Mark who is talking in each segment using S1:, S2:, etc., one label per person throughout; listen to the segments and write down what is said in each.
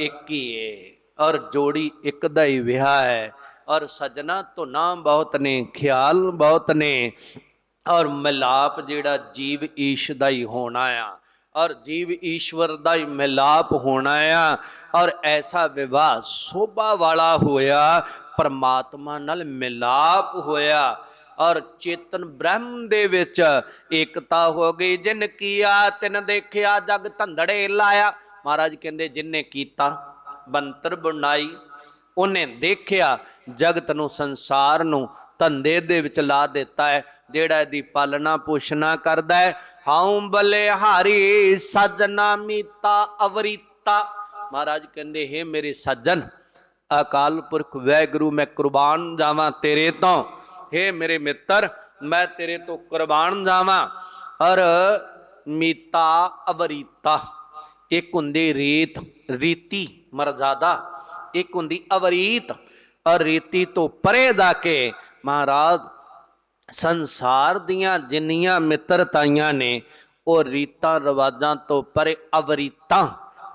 S1: ਇੱਕ ਹੀ ਏ। ਔਰ ਜੋੜੀ ਇੱਕ ਦਾ ਹੀ ਵਿਆਹ ਹੈ। ਔਰ ਸਜਣਾ ਧੁਨਾ ਬਹੁਤ ਨੇ, ਖਿਆਲ ਬਹੁਤ ਨੇ। ਔਰ ਮਿਲਾਪ ਜਿਹੜਾ ਜੀਵ ਈਸ਼ ਦਾ ਹੀ ਹੋਣਾ ਆ। ਔਰ ਜੀਵ ਈਸ਼ਵਰ ਦਾ ਹੀ ਮਿਲਾਪ ਹੋਣਾ ਆ। ਔਰ ਐਸਾ ਵਿਵਾਹ ਸੋਭਾ ਵਾਲਾ ਹੋਇਆ। ਪਰਮਾਤਮਾ ਨਾਲ ਮਿਲਾਪ ਹੋਇਆ। ਔਰ ਚੇਤਨ ਬ੍ਰਹਮ ਦੇ ਵਿੱਚ ਏਕਤਾ ਹੋ ਗਈ। ਜਿਨ ਕੀਆ ਤਿਨ ਦੇਖਿਆ, ਜਗ ਧੰਦੜੇ ਲਾਇਆ। ਮਹਾਰਾਜ ਕਹਿੰਦੇ ਜਿਨਨੇ ਕੀਤਾ, ਬੰਤਰ ਬਣਾਈ, ਉਹਨੇ ਦੇਖਿਆ ਜਗਤ ਨੂੰ, ਸੰਸਾਰ ਨੂੰ ਧੰਦੇ ਦੇ ਵਿੱਚ ਲਾ ਦਿੱਤਾ ਹੈ। ਜਿਹੜਾ ਇਹਦੀ ਪਾਲਣਾ ਪੋਸ਼ਣਾ ਕਰਦਾ ਹੈ, ਹਉ ਬਲੇ ਹਾਰੀ ਸਜਣਾ ਮੀਤਾ ਅਵਰੀਤਾ। ਮਹਾਰਾਜ ਕਹਿੰਦੇ, ਹੈ ਮੇਰੇ ਸੱਜਣ, ਅਕਾਲ ਪੁਰਖ ਵੈਗੁਰੂ, ਮੈਂ ਕੁਰਬਾਨ ਜਾਵਾਂ ਤੇਰੇ ਤੋਂ। ਹੇ ਮੇਰੇ ਮਿੱਤਰ, ਮੈਂ ਤੇਰੇ ਤੋਂ ਕੁਰਬਾਨ ਜਾਵਾਂ। ਅਰ ਮੀਤਾ ਅਵਰੀਤਾ। ਇੱਕ ਹੁੰਦੀ ਰੀਤ, ਰੀਤੀ ਮਰਜ਼ਾਦਾ, ਇੱਕ ਹੁੰਦੀ ਅਵਰੀਤ ਔਰ ਰੀਤੀ ਤੋਂ ਪਰੇ ਦਾ ਕੇ ਮਹਾਰਾਜ ਸੰਸਾਰ ਦੀਆਂ ਜਿੰਨੀਆਂ ਮਿੱਤਰਤਾਈਆਂ ਨੇ, ਉਹ ਰੀਤਾਂ ਰਿਵਾਜਾਂ ਤੋਂ ਪਰੇ ਅਵਰੀਤਾਂ।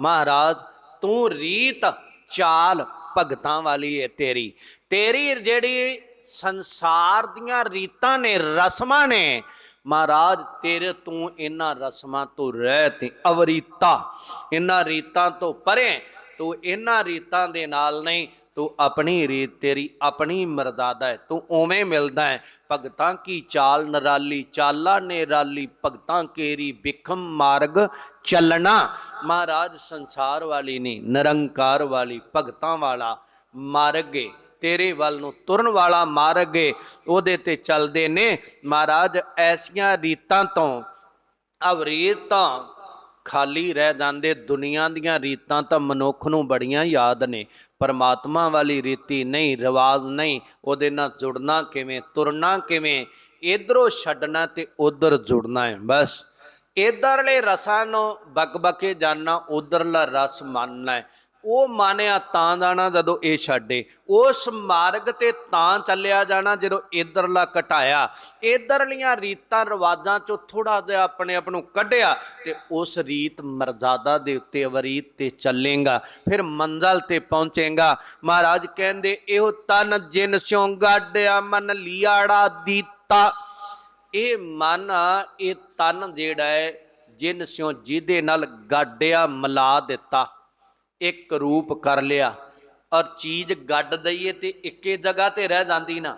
S1: ਮਹਾਰਾਜ, ਤੂੰ ਰੀਤ, ਚਾਲ ਭਗਤਾਂ ਵਾਲੀ ਹੈ ਤੇਰੀ। ਤੇਰੀ ਜਿਹੜੀ ਸੰਸਾਰ ਦੀਆਂ ਰੀਤਾਂ ਨੇ, ਰਸਮਾਂ ਨੇ ਮਹਾਰਾਜ, ਤੇਰੇ ਤੂੰ ਇਹਨਾਂ ਰਸਮਾਂ ਤੋਂ ਰਹਿ ਤੇ ਅਵਰੀਤਾ। ਇਹਨਾਂ ਰੀਤਾਂ ਤੋਂ ਪਰੇ। ਤੂੰ ਇਹਨਾਂ ਰੀਤਾਂ ਦੇ ਨਾਲ ਨਹੀਂ, ਤੂੰ ਆਪਣੀ ਰੀਤ ਤੇਰੀ ਆਪਣੀ ਮਰਦਾਦਾ ਹੈ। ਤੂੰ ਉਵੇਂ ਮਿਲਦਾ ਹੈ। ਭਗਤਾਂ ਕੀ ਚਾਲ ਨਰਾਲੀ, ਚਾਲਾ ਨੇਰਾਲੀ, ਭਗਤਾਂ ਕੇਰੀ ਬਿਖਮ ਮਾਰਗ ਚੱਲਣਾ। ਮਹਾਰਾਜ, ਸੰਸਾਰ ਵਾਲੀ ਨਹੀਂ, ਨਿਰੰਕਾਰ ਵਾਲੀ, ਭਗਤਾਂ ਵਾਲਾ ਮਾਰਗ ਏ। ਤੇਰੇ ਵੱਲ ਨੂੰ ਤੁਰਨ ਵਾਲਾ ਮਾਰਗ ਏ, ਉਹਦੇ ਤੇ ਚੱਲਦੇ ਨੇ। ਮਹਾਰਾਜ, ਐਸੀਆਂ ਰੀਤਾਂ ਤੋਂ ਅਵਰੀਤਾਂ ਖਾਲੀ ਰਹਿ ਜਾਂਦੇ। ਦੁਨੀਆ ਦੀਆਂ ਰੀਤਾਂ ਤਾਂ ਮਨੁੱਖ ਨੂੰ ਬੜੀਆਂ ਯਾਦ ਨੇ। ਪਰਮਾਤਮਾ ਵਾਲੀ ਰੀਤੀ ਨਹੀਂ, ਰਿਵਾਜ ਨਹੀਂ। ਉਹਦੇ ਨਾਲ ਜੁੜਨਾ ਕਿਵੇਂ, ਤੁਰਨਾ ਕਿਵੇਂ? ਇਧਰੋਂ ਛੱਡਣਾ ਤੇ ਉਧਰ ਜੁੜਨਾ ਹੈ ਬਸ। ਇਧਰਲੇ ਰਸਾਂ ਨੂੰ ਬਕਬਕੇ ਜਾਣਾ ਉਧਰਲਾ ਰਸ ਮੰਨਣਾ ਹੈ ਉਹ ਮਾਨਿਆ ਤਾਂ ਜਾਣਾ ਜਦੋਂ ਇਹ ਛੱਡੇ। ਉਸ ਮਾਰਗ ਤੇ ਤਾਂ ਚੱਲਿਆ ਜਾਣਾ ਜਦੋਂ ਇਧਰਲਾ ਘਟਾਇਆ ਇਧਰਲੀਆਂ ਰੀਤਾਂ ਰਿਵਾਜਾਂ ਚੋਂ ਥੋੜਾ ਜਿਹਾ ਆਪਣੇ ਆਪ ਨੂੰ ਕੱਢਿਆ ਤੇ ਉਸ ਰੀਤ ਮਰਜ਼ਾਦਾ ਦੇ ਉੱਤੇ ਅਵਰੀਤ ਤੇ ਚੱਲੇਗਾ, ਫਿਰ ਮੰਜ਼ਲ ਤੇ ਪਹੁੰਚੇਗਾ। ਮਹਾਰਾਜ ਕਹਿੰਦੇ, ਇਹੋ ਤਨ ਜਿਨ ਸਿਉ ਗਾਡਿਆ ਮਨ ਲਿਆੜਾ ਦੀਤਾ। ਇਹ ਮਨ, ਇਹ ਤਨ ਜਿਹੜਾ ਹੈ, ਜਿਨ ਸਿਉ ਜਿਹਦੇ ਨਾਲ ਗਾਡਿਆ ਮਿਲਾ ਦਿੱਤਾ। ਇੱਕ ਰੂਪ ਕਰ ਲਿਆ ਔਰ ਚੀਜ਼ ਗੱਡ ਦਈਏ ਤੇ ਇੱਕੇ ਜਗ੍ਹਾ ਤੇ ਰਹਿ ਜਾਂਦੀ ਨਾ।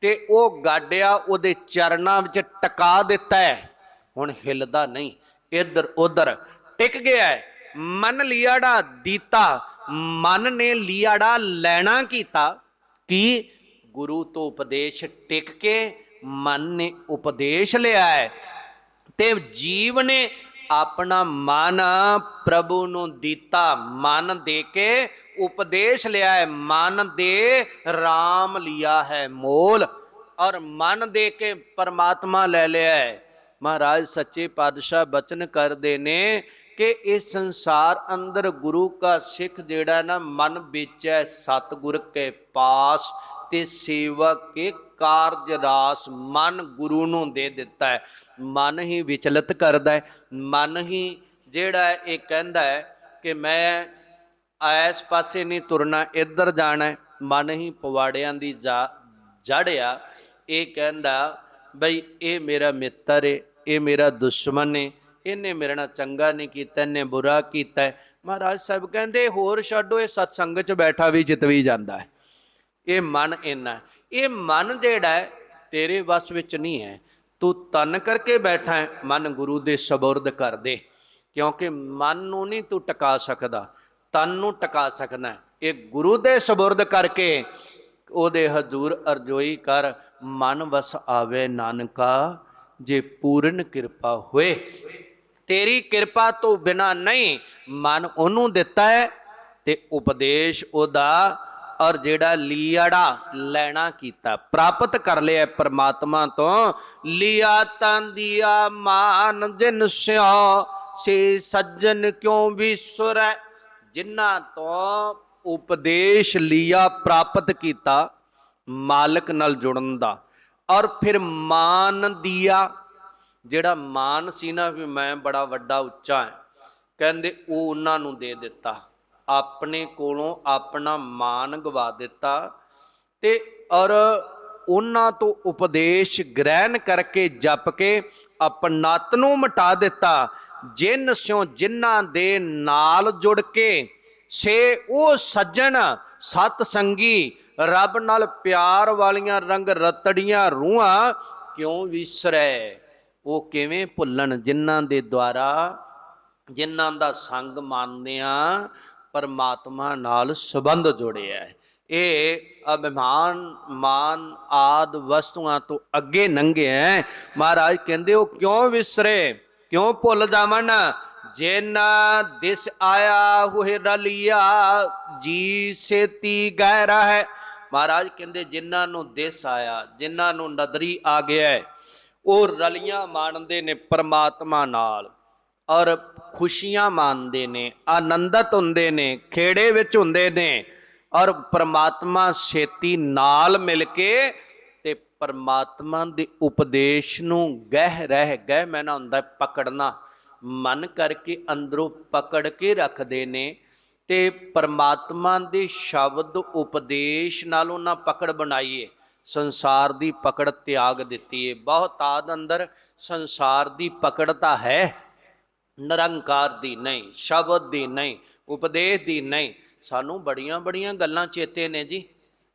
S1: ਤੇ ਉਹ ਗਾਡਿਆ ਉਹਦੇ ਚਰਨਾਂ ਵਿੱਚ ਟਿਕਾ ਦਿੱਤਾ ਹੈ। ਹੁਣ ਹਿਲਦਾ ਨਹੀਂ। ਇੱਧਰ ਉੱਧਰ ਟਿਕ ਗਿਆ ਹੈ। ਮਨ ਲਿਆੜਾ ਦਿੱਤਾ। ਮਨ ਨੇ ਲਿਆੜਾ ਲੈਣਾ ਕੀਤਾ। ਕਿ? ਗੁਰੂ ਤੋਂ ਉਪਦੇਸ਼ ਟਿਕ ਕੇ ਮਨ ਨੇ ਉਪਦੇਸ਼ ਲਿਆ ਹੈ। ਤੇ ਜੀਵ ਨੇ ਆਪਣਾ ਮਨ ਪ੍ਰਭੂ ਨੂੰ ਦਿੱਤਾ, ਮਨ ਦੇ ਕੇ ਉਪਦੇਸ਼ ਲਿਆ ਹੈ। ਮਨ ਦੇ RAM ਲਿਆ ਹੈ ਮੋਲ ਔਰ ਮਨ ਦੇ ਕੇ ਪਰਮਾਤਮਾ ਲੈ ਲਿਆ ਹੈ। ਮਹਾਰਾਜ ਸੱਚੇ ਪਾਤਸ਼ਾਹ ਬਚਨ ਕਰਦੇ ਨੇ ਕਿ ਇਸ ਸੰਸਾਰ ਅੰਦਰ ਗੁਰੂ ਕਾ ਸਿੱਖ ਜਿਹੜਾ ਨਾ ਮਨ ਵਿੱਚ ਹੈ, ਸਤਿਗੁਰ ਕੇ ਪਾਸ ਤੇ ਸੇਵਾ ਕੇ ਕਾਰਜ ਰਾਸ ਮਨ ਗੁਰੂ ਨੂੰ ਦੇ ਦਿੱਤਾ ਹੈ। ਮਨ ਹੀ ਵਿਚਲਿਤ ਕਰਦਾ ਹੈ। ਮਨ ਹੀ ਜਿਹੜਾ ਇਹ ਕਹਿੰਦਾ ਹੈ ਕਿ ਮੈਂ ਐਸ ਪਾਸੇ ਨਹੀਂ ਤੁਰਨਾ, ਇੱਧਰ ਜਾਣਾ ਹੈ। ਮਨ ਹੀ ਪਵਾੜਿਆਂ ਦੀ ਜੜ ਆ ਇਹ ਕਹਿੰਦਾ, ਬਈ, ਇਹ ਮੇਰਾ ਮਿੱਤਰ ਏ, ਇਹ ਮੇਰਾ ਦੁਸ਼ਮਣ ਏ। ਇਹਨੇ ਮੇਰੇ ਨਾਲ ਚੰਗਾ ਨਹੀਂ ਕੀਤਾ, ਇਹਨੇ ਬੁਰਾ ਕੀਤਾ ਮਹਾਰਾਜ ਸਾਹਿਬ ਕਹਿੰਦੇ, ਹੋਰ ਛੱਡੋ, ਇਹ ਸਤਸੰਗ 'ਚ ਬੈਠਾ ਵੀ ਜਿੱਤ ਵੀ ਜਾਂਦਾ ਹੈ। ਇਹ ਮਨ ਇੰਨਾ ਇਹ ਮਨ ਜਿਹੜਾ ਤੇਰੇ ਵਸ ਵਿੱਚ ਨਹੀਂ ਹੈ। ਤੂੰ ਤਨ ਕਰਕੇ ਬੈਠਾ ਹੈ, ਮਨ ਗੁਰੂ ਦੇ ਸਬੁਰਦ ਕਰ ਦੇ ਕਿਉਂਕਿ ਮਨ ਨੂੰ ਨਹੀਂ ਤੂੰ ਟਿਕਾ ਸਕਦਾ, ਤਨ ਨੂੰ ਟਿਕਾ ਸਕਣਾ ਇਹ ਗੁਰੂ ਦੇ ਸਬੁਰਦ ਕਰਕੇ ਉਹਦੇ ਹਜ਼ੂਰ ਅਰਜ਼ੋਈ ਕਰ, ਮਨ ਵਸ ਆਵੇ ਨਾਨਕਾ, ਜੇ ਪੂਰਨ ਕਿਰਪਾ ਹੋਏ। ਤੇਰੀ ਕਿਰਪਾ ਤੋਂ ਬਿਨਾ ਨਹੀਂ, ਮਨ ਉਹਨੂੰ ਦਿੱਤਾ ਹੈ ਤੇ ਉਪਦੇਸ਼ ਉਹਦਾ ਔਰ ਜਿਹੜਾ ਲੀੜਾ ਲੈਣਾ ਕੀਤਾ, ਪ੍ਰਾਪਤ ਕਰ ਲਿਆ ਪ੍ਰਮਾਤਮਾ ਤੋਂ, ਲਿਆ ਤਾਂ ਦਿਆ ਮਾਨ ਜਿਨ ਸਿਓ, ਸੇ ਸੱਜਣ ਕਿਉ ਵਿਸੁਰੈ? ਜਿਨ੍ਹਾਂ ਤੋਂ ਉਪਦੇਸ਼ ਲਿਆ ਪ੍ਰਾਪਤ ਕੀਤਾ ਮਾਲਕ ਨਾਲ ਜੁੜਨ ਦਾ। ਔਰ ਫਿਰ ਮਾਨ ਦਿਆ, ਜਿਹੜਾ ਮਾਨ ਸੀ ਨਾ ਵੀ ਮੈਂ ਬੜਾ ਵੱਡਾ ਉੱਚਾ ਹੈ, ਕਹਿੰਦੇ ਉਹ ਉਹਨਾਂ ਨੂੰ ਦੇ ਦਿੱਤਾ। ਆਪਣੇ ਕੋਲੋਂ ਆਪਣਾ ਮਾਨ ਗਵਾ ਦਿੱਤਾ ਤੇ ਔਰ ਉਹਨਾਂ ਤੋਂ ਉਪਦੇਸ਼ ਗ੍ਰਹਿਣ ਕਰਕੇ ਜਪ ਕੇ ਆਪਣਤ ਨੂੰ ਮਿਟਾ ਦਿੱਤਾ। ਜਿਨ ਸਿਓ ਜਿਨ੍ਹਾਂ ਦੇ ਨਾਲ ਜੁੜ ਕੇ ਸੇ ਉਹ ਸੱਜਣ, ਸਤ ਸੰਗੀ, ਰੱਬ ਨਾਲ ਪਿਆਰ ਵਾਲੀਆਂ ਰੰਗ ਰਤੜੀਆਂ ਰੂਹਾਂ ਕਿਉਂ ਵਿਸਰੈ? ਉਹ ਕਿਵੇਂ ਭੁੱਲਣ ਜਿਨ੍ਹਾਂ ਦੇ ਦੁਆਰਾ? ਜਿਨ੍ਹਾਂ ਦਾ ਸੰਗ ਮੰਨਦਿਆਂ ਪਰਮਾਤਮਾ ਨਾਲ ਸੰਬੰਧ ਜੁੜਿਆ ਹੈ। ਇਹ ਅਭਿਮਾਨ, ਮਾਨ ਆਦ ਵਸਤੂਆਂ ਤੋਂ ਅੱਗੇ ਨੰਗੇ ਹੈ ਮਹਾਰਾਜ ਕਹਿੰਦੇ, ਉਹ ਕਿਉਂ ਵਿਸਰੇ? ਕਿਉਂ ਭੁੱਲ ਜਾਵਣ? ਜਿਨ ਦਿਸ ਆਇਆ ਹੋਏ ਰਲਿਆ। ਜੀ ਸੇਤੀ ਗਹਿਰਾ ਹੈ। ਮਹਾਰਾਜ ਕਹਿੰਦੇ ਜਿਨ੍ਹਾਂ ਨੂੰ ਦਿਸ ਆਇਆ ਜਿਨ੍ਹਾਂ ਨੂੰ ਨਦਰੀ ਆ ਗਿਆ ਉਹ ਰਲੀਆਂ ਮਾਣਦੇ ਨੇ ਪਰਮਾਤਮਾ ਨਾਲ। ਔਰ ਖੁਸ਼ੀਆਂ ਮਾਣਦੇ ਨੇ, ਆਨੰਦਤ ਹੁੰਦੇ ਨੇ, ਖੇੜੇ ਵਿੱਚ ਹੁੰਦੇ ਨੇ ਔਰ ਪਰਮਾਤਮਾ ਛੇਤੀ ਨਾਲ ਮਿਲ ਕੇ ਤੇ ਪਰਮਾਤਮਾ ਦੇ ਉਪਦੇਸ਼ ਨੂੰ ਗਹਿ ਰਹਿ ਗਹਿ ਮੈਨਾ ਹੁੰਦਾ ਪਕੜਨਾ, ਮਨ ਕਰਕੇ ਅੰਦਰੋਂ ਪਕੜ ਕੇ ਰੱਖਦੇ ਨੇ ਤੇ ਪਰਮਾਤਮਾ ਦੇ ਸ਼ਬਦ ਉਪਦੇਸ਼ ਨਾਲ ਉਹਨਾਂ ਪਕੜ ਬਣਾਈਏ, ਸੰਸਾਰ ਦੀ ਪਕੜ ਤਿਆਗ ਦਿੱਤੀ ਹੈ ਬਹੁਤ ਆਦ ਅੰਦਰ ਸੰਸਾਰ ਦੀ ਪਕੜ ਤਾਂ ਹੈ। ਨਿਰੰਕਾਰ ਦੀ ਨਹੀਂ, ਸ਼ਬਦ ਦੀ ਨਹੀਂ, ਉਪਦੇਸ਼ ਦੀ ਨਹੀਂ। ਸਾਨੂੰ ਬੜੀਆਂ ਬੜੀਆਂ ਗੱਲਾਂ ਚੇਤੇ ਨੇ ਜੀ।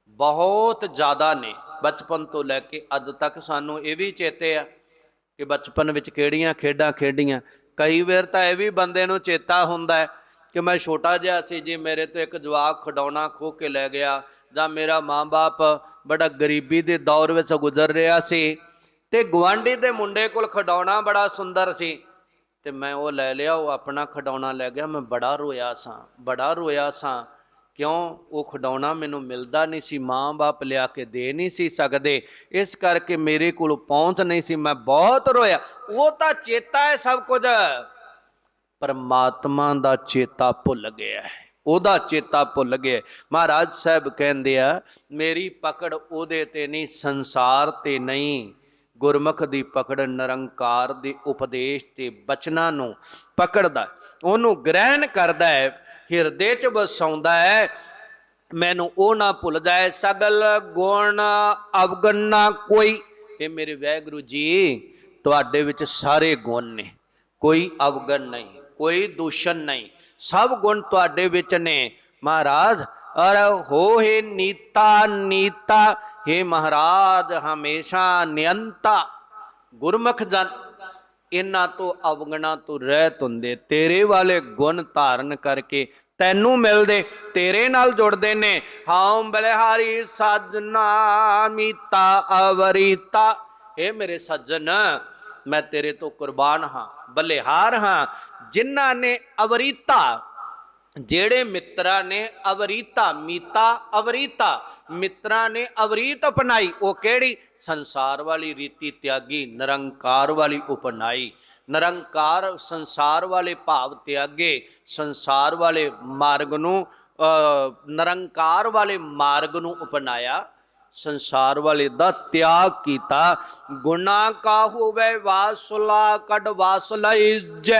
S1: ਬਹੁਤ ਜ਼ਿਆਦਾ ਨੇ। ਬਚਪਨ ਤੋਂ ਲੈ ਕੇ ਅੱਜ ਤੱਕ ਸਾਨੂੰ ਇਹ ਵੀ ਚੇਤੇ ਆ ਕਿ ਬਚਪਨ ਵਿੱਚ ਕਿਹੜੀਆਂ ਖੇਡਾਂ ਖੇਡੀਆਂ। ਕਈ ਵਾਰ ਤਾਂ ਇਹ ਵੀ ਬੰਦੇ ਨੂੰ ਚੇਤਾ ਹੁੰਦਾ ਹੈ ਕਿ ਮੈਂ ਛੋਟਾ ਜਿਹਾ ਸੀ ਜੀ, ਮੇਰੇ ਤੋਂ ਇੱਕ ਜਵਾਕ ਖਡਾਉਣਾ ਖੋ ਕੇ ਲੈ ਗਿਆ ਜਾਂ ਮੇਰਾ ਮਾਂ-ਬਾਪ ਬੜਾ ਗਰੀਬੀ ਦੇ ਦੌਰ ਵਿੱਚ ਗੁਜ਼ਰ ਰਿਹਾ ਸੀ ਤੇ ਗਵਾਂਢੀ ਦੇ ਮੁੰਡੇ ਕੋਲ ਖਡਾਉਣਾ ਬੜਾ ਸੁੰਦਰ ਸੀ। ਤੇ ਮੈਂ ਉਹ ਲੈ ਲਿਆ, ਉਹ ਆਪਣਾ ਖਡਾਉਣਾ ਲੈ ਗਿਆ। ਮੈਂ ਬੜਾ ਰੋਇਆ ਸਾਂ, ਬੜਾ ਰੋਇਆ ਸਾਂ। ਕਿਉਂ? ਉਹ ਖਡਾਉਣਾ ਮੈਨੂੰ ਮਿਲਦਾ ਨਹੀਂ ਸੀ, ਮਾਂ-ਬਾਪ ਲਿਆ ਕੇ ਦੇ ਨਹੀਂ ਸੀ ਸਕਦੇ। ਇਸ ਕਰਕੇ ਮੇਰੇ ਕੋਲ ਪਹੁੰਚ ਨਹੀਂ ਸੀ, ਮੈਂ ਬਹੁਤ ਰੋਇਆ। ਉਹ ਤਾਂ ਚੇਤਾ ਹੈ ਸਭ ਕੁਝ। ਪਰਮਾਤਮਾ ਦਾ ਚੇਤਾ ਭੁੱਲ ਗਿਆ ਹੈ। ਉਹਦਾ ਚੇਤਾ ਭੁੱਲ ਗਿਆ ਮਹਾਰਾਜ ਸਾਹਿਬ ਕਹਿੰਦੇ ਆ, ਮੇਰੀ ਪਕੜ ਉਹਦੇ ਤੇ ਨਹੀਂ, ਸੰਸਾਰ ਤੇ ਨਹੀਂ। ਗੁਰਮੁਖ ਦੀ ਪਕੜ ਨਿਰੰਕਾਰ ਦੇ ਉਪਦੇਸ਼ ਤੇ ਬਚਨਾਂ ਨੂੰ ਪਕੜਦਾ ਉਹਨੂੰ ਗ੍ਰਹਿਣ ਕਰਦਾ ਹੈ, ਹਿਰਦੇ 'ਚ ਵਸਾਉਂਦਾ ਹੈ। ਮੈਨੂੰ ਉਹ ਨਾ ਭੁੱਲਦਾ ਹੈ, ਸਗਲ ਗੁਣ ਅਵਗਣ ਨਾ ਕੋਈ। ਇਹ ਮੇਰੇ ਵਾਹਿਗੁਰੂ ਜੀ, ਤੁਹਾਡੇ ਵਿੱਚ ਸਾਰੇ ਗੁਣ ਨੇ। ਕੋਈ ਅਵਗਣ ਨਹੀਂ, ਕੋਈ ਦੂਸ਼ਣ ਨਹੀਂ। ਸਭ ਗੁਣ ਤੁਹਾਡੇ ਵਿੱਚ ਨੇ। ਮਹਾਰਾਜ ਅਰ ਹੋ ਹੈ ਨੀਤਾ ਨੀਤਾ हे ਮਹਾਰਾਜ ਹਮੇਸ਼ਾ ਨਿਯੰਤਾ। ਗੁਰਮੁਖ ਜਨ, ਇਹਨਾਂ ਤੋਂ ਅਵਗਣਾ ਤੋਂ ਰਹਿਤ ਹੁੰਦੇ ਤੇਰੇ ਵਾਲੇ ਗੁਣ ਧਾਰਨ ਕਰਕੇ ਤੈਨੂੰ ਮਿਲਦੇ, ਤੇਰੇ ਨਾਲ ਜੁੜਦੇ ਨੇ। ਹਾਂ ਬਲਿਹਾਰੀ ਸਾਜਨਾ ਮੀਤਾ, ਅਵਰੀਤਾ। ਇਹ ਮੇਰੇ ਸੱਜਣ, ਮੈਂ ਤੇਰੇ ਤੋਂ ਕੁਰਬਾਨ ਹਾਂ, ਬਲਿਹਾਰ ਹਾਂ। ਜਿਨ੍ਹਾਂ ਨੇ ਅਵਰੀਤਾ ਜਿਹੜੇ ਮਿੱਤਰਾਂ ਨੇ ਅਵਰੀਤਾ, ਮੀਤਾ, ਅਵਰੀਤਾ, ਮਿੱਤਰਾਂ ਨੇ ਅਵਰੀਤ ਅਪਣਾਈ, ਉਹ ਕਿਹੜੀ? ਸੰਸਾਰ ਵਾਲੀ ਰੀਤੀ ਤਿਆਗੀ, ਨਿਰੰਕਾਰ ਵਾਲੀ ਉਪਨਾਈ ਨਿਰੰਕਾਰ ਸੰਸਾਰ ਵਾਲੇ ਭਾਵ ਤਿਆਗੇ, ਸੰਸਾਰ ਵਾਲੇ ਮਾਰਗ ਨੂੰ ਨਿਰੰਕਾਰ ਵਾਲੇ ਮਾਰਗ ਨੂੰ ਅਪਣਾਇਆ। ਸੰਸਾਰ ਵਾਲੇ ਦਾ ਤਿਆਗ ਕੀਤਾ। ਗੁਨਾ ਕਾ ਹੋਵੇ ਵਾਸੁਲਾ ਕਡ ਵਾਸਲਾ ਇਜ।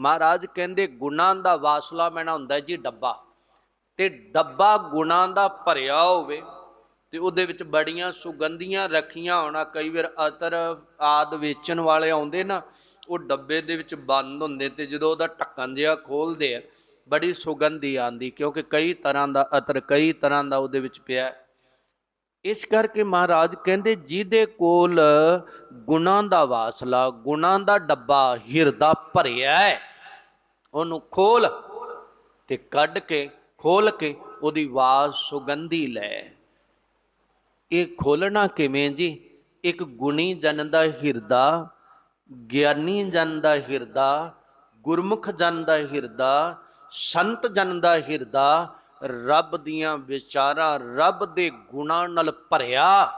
S1: ਮਹਾਰਾਜ ਕਹਿੰਦੇ ਗੁਣਾਂ ਦਾ ਵਾਸਲਾ ਮੈਨਾ ਹੁੰਦਾ ਜੀ ਡੱਬਾ। ਤੇ ਡੱਬਾ ਗੁਣਾਂ ਦਾ ਭਰਿਆ ਹੋਵੇ ਤੇ ਉਹਦੇ ਵਿੱਚ ਬੜੀਆਂ ਸੁਗੰਧੀਆਂ ਰੱਖੀਆਂ ਹੋਣਾ, ਕਈ ਵਾਰ ਅਤਰ ਆਦ ਵੇਚਣ ਵਾਲੇ ਆਉਂਦੇ ਨਾ, ਉਹ ਡੱਬੇ ਦੇ ਵਿੱਚ ਬੰਦ ਹੁੰਦੇ ਤੇ ਜਦੋਂ ਉਹਦਾ ਢੱਕਣ ਜਿਹਾ ਖੋਲਦੇ ਆ, ਬੜੀ ਸੁਗੰਧੀ ਆਂਦੀ ਕਿਉਂਕਿ ਕਈ ਤਰ੍ਹਾਂ ਦਾ ਅਤਰ, ਕਈ ਤਰ੍ਹਾਂ ਦਾ ਉਹਦੇ ਵਿੱਚ ਪਿਆ। ਇਸ ਕਰਕੇ ਮਹਾਰਾਜ ਕਹਿੰਦੇ ਜਿਹਦੇ ਕੋਲ ਗੁਣਾਂ ਦਾ ਵਾਸਲਾ, ਗੁਣਾਂ ਦਾ ਡੱਬਾ, ਹਿਰਦਾ ਭਰਿਆ ਹੈ ਉਹਨੂੰ ਖੋਲ ਤੇ ਕੱਢ ਕੇ, ਖੋਲ ਕੇ ਉਹਦੀ ਆਵਾਜ਼ ਸੁਗੰਧੀ ਲੈ। ਇਹ ਖੋਲਣਾ ਕਿਵੇਂ ਜੀ? ਇੱਕ ਗੁਣੀ ਜਨ ਦਾ ਹਿਰਦਾ, ਗਿਆਨੀ ਜਨ ਦਾ ਹਿਰਦਾ, ਗੁਰਮੁਖ ਜਨ ਦਾ ਹਿਰਦਾ, ਸੰਤ ਜਨ ਦਾ ਹਿਰਦਾ, ਰੱਬ ਦੀਆਂ ਵਿਚਾਰਾਂ ਰੱਬ ਦੇ ਗੁਣਾਂ ਨਾਲ ਭਰਿਆ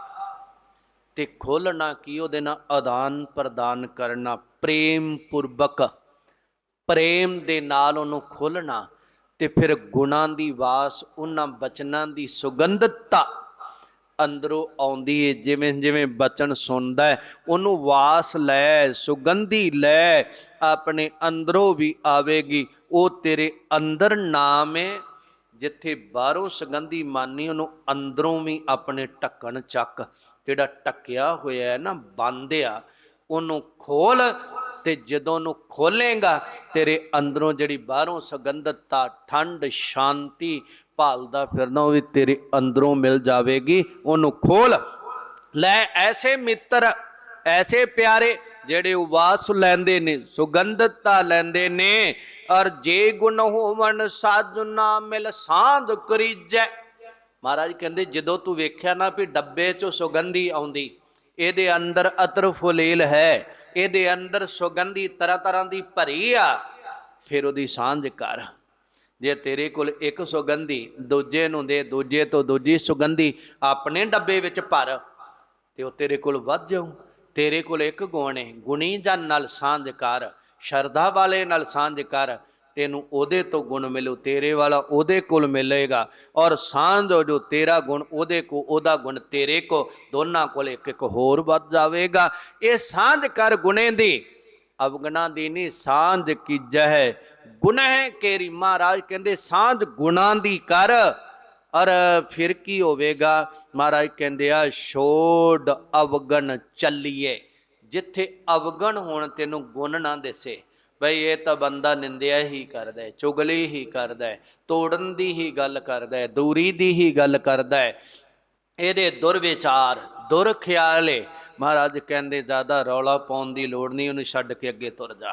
S1: ਤੇ ਖੋਲਣਾ ਕੀ? ਉਹਦੇ ਨਾਲ ਆਦਾਨ ਪ੍ਰਦਾਨ ਕਰਨਾ ਪ੍ਰੇਮ ਪੂਰਵਕ ਪ੍ਰੇਮ ਦੇ ਨਾਲ ਉਹਨੂੰ ਖੋਲਣਾ ਤੇ ਫਿਰ ਗੁਣਾਂ ਦੀ ਵਾਸ, ਉਹਨਾਂ ਬਚਨਾਂ ਦੀ ਸੁਗੰਧਤਾ ਅੰਦਰੋਂ ਆਉਂਦੀ ਏ। ਜਿਵੇਂ ਜਿਵੇਂ ਬਚਨ ਸੁਣਦਾ ਹੈ ਉਹਨੂੰ ਵਾਸ ਲੈ, ਸੁਗੰਧੀ ਲੈ, ਆਪਣੇ ਅੰਦਰੋਂ ਵੀ ਆਵੇਗੀ। ਉਹ ਤੇਰੇ ਅੰਦਰ ਨਾਮ ਏ, ਜਿੱਥੇ ਬਾਹਰੋਂ ਸੁਗੰਧੀ ਮਾਨੀ, ਉਹਨੂੰ ਅੰਦਰੋਂ ਵੀ ਆਪਣੇ ਢੱਕਣ ਚੱਕ। ਜਿਹੜਾ ਟੱਕਿਆ ਹੋਇਆ ਹੈ ਨਾ ਬੰਦ ਆ ਉਹਨੂੰ ਖੋਲ ਤੇ ਜਦੋਂ ਉਹਨੂੰ ਖੋਲੇਗਾ ਤੇਰੇ ਅੰਦਰੋਂ ਜਿਹੜੀ ਬਾਹਰੋਂ ਸੁਗੰਧਤਾ ਠੰਡ ਸ਼ਾਂਤੀ ਭਾਲਦਾ ਫਿਰਨਾ, ਉਹ ਵੀ ਤੇਰੇ ਅੰਦਰੋਂ ਮਿਲ ਜਾਵੇਗੀ। ਉਹਨੂੰ ਖੋਲ ਲੈ, ਐਸੇ ਮਿੱਤਰ, ਐਸੇ ਪਿਆਰੇ ਜਿਹੜੇ ਉਵਾਸ ਲੈਂਦੇ ਨੇ ਸੁਗੰਧਤਾ ਲੈਂਦੇ ਨੇ, ਔਰ ਜੇ ਗੁਣ ਹੋਵਣ ਸਾਜੁਨਾ ਮਿਲ ਸਾਧ ਕਰੀਜੈ। ਮਹਾਰਾਜ ਕਹਿੰਦੇ, ਜਦੋਂ ਤੂੰ ਵੇਖਿਆ ਨਾ ਵੀ ਡੱਬੇ ਚੋਂ ਸੁਗੰਧੀ ਆਉਂਦੀ ਇਹਦੇ ਅੰਦਰ ਅਤਰ ਫੁਲੇਲ ਹੈ, ਇਹਦੇ ਅੰਦਰ ਸੁਗੰਧੀ ਤਰ੍ਹਾਂ ਤਰ੍ਹਾਂ ਦੀ ਭਰੀ ਆ, ਫਿਰ ਉਹਦੀ ਸਾਂਝ ਕਰ। ਜੇ ਤੇਰੇ ਕੋਲ ਇੱਕ ਸੁਗੰਧੀ, ਦੂਜੇ ਨੂੰ ਦੇ, ਦੂਜੇ ਤੋਂ ਦੂਜੀ ਸੁਗੰਧੀ ਆਪਣੇ ਡੱਬੇ ਵਿੱਚ ਭਰ, ਤੇ ਉਹ ਤੇਰੇ ਕੋਲ ਵੱਧ ਜਾਊ। ਤੇਰੇ ਕੋਲ ਇੱਕ ਗੁਣ ਹੈ ਗੁਣੀ ਜਨ ਨਾਲ ਸਾਂਝ ਕਰ, ਸ਼ਰਧਾ ਵਾਲੇ ਨਾਲ ਸਾਂਝ ਕਰ ਤੈਨੂੰ ਉਹਦੇ ਤੋਂ ਗੁਣ ਮਿਲੂ, ਤੇਰੇ ਵਾਲਾ ਉਹਦੇ ਕੋਲ ਮਿਲੇਗਾ। ਔਰ ਸਾਂਝ ਜੋ, ਤੇਰਾ ਗੁਣ ਉਹਦੇ ਕੋ, ਉਹਦਾ ਗੁਣ ਤੇਰੇ ਕੋ। ਦੋਨਾਂ ਕੋਲ ਇੱਕ ਇੱਕ ਹੋਰ ਵੱਧ ਜਾਵੇਗਾ। ਇਹ ਸਾਂਝ ਕਰ ਗੁਣੇ ਦੀ। ਅਵਗਣਾ ਦੀ ਨਹੀਂ ਸਾਂਝ ਕੀ ਕੀਜੈ ਗੁਨਹ ਕੇਰੀ ਮਹਾਰਾਜ, ਕਹਿੰਦੇ ਸਾਂਝ ਗੁਣਾਂ ਦੀ ਕਰ। ਔਰ ਫਿਰ ਕੀ ਹੋਵੇਗਾ? ਮਹਾਰਾਜ ਕਹਿੰਦੇ ਆ, ਛੋੜ ਅਵਗਣ ਚੱਲੀਏ। ਜਿੱਥੇ ਅਵਗਣ ਹੋਣ, ਤੈਨੂੰ ਗੁਣ ਨਾ ਦਿਸੇ। ਬਈ ਇਹ ਤਾਂ ਬੰਦਾ ਨਿੰਦਿਆ ਹੀ ਕਰਦਾ ਹੈ, ਚੁਗਲੀ ਹੀ ਕਰਦਾ ਹੈ, ਤੋੜਨ ਦੀ ਹੀ ਗੱਲ ਕਰਦਾ ਹੈ, ਦੂਰੀ ਦੀ ਹੀ ਗੱਲ ਕਰਦਾ ਹੈ। ਇਹਦੇ ਦੁਰਵਿਚਾਰ ਦੁਰ ਖਿਆਲੇ ਮਹਾਰਾਜ ਕਹਿੰਦੇ ਜ਼ਿਆਦਾ ਰੌਲਾ ਪਾਉਣ ਦੀ ਲੋੜ ਨਹੀਂ, ਉਹਨੂੰ ਛੱਡ ਕੇ ਅੱਗੇ ਤੁਰ ਜਾ,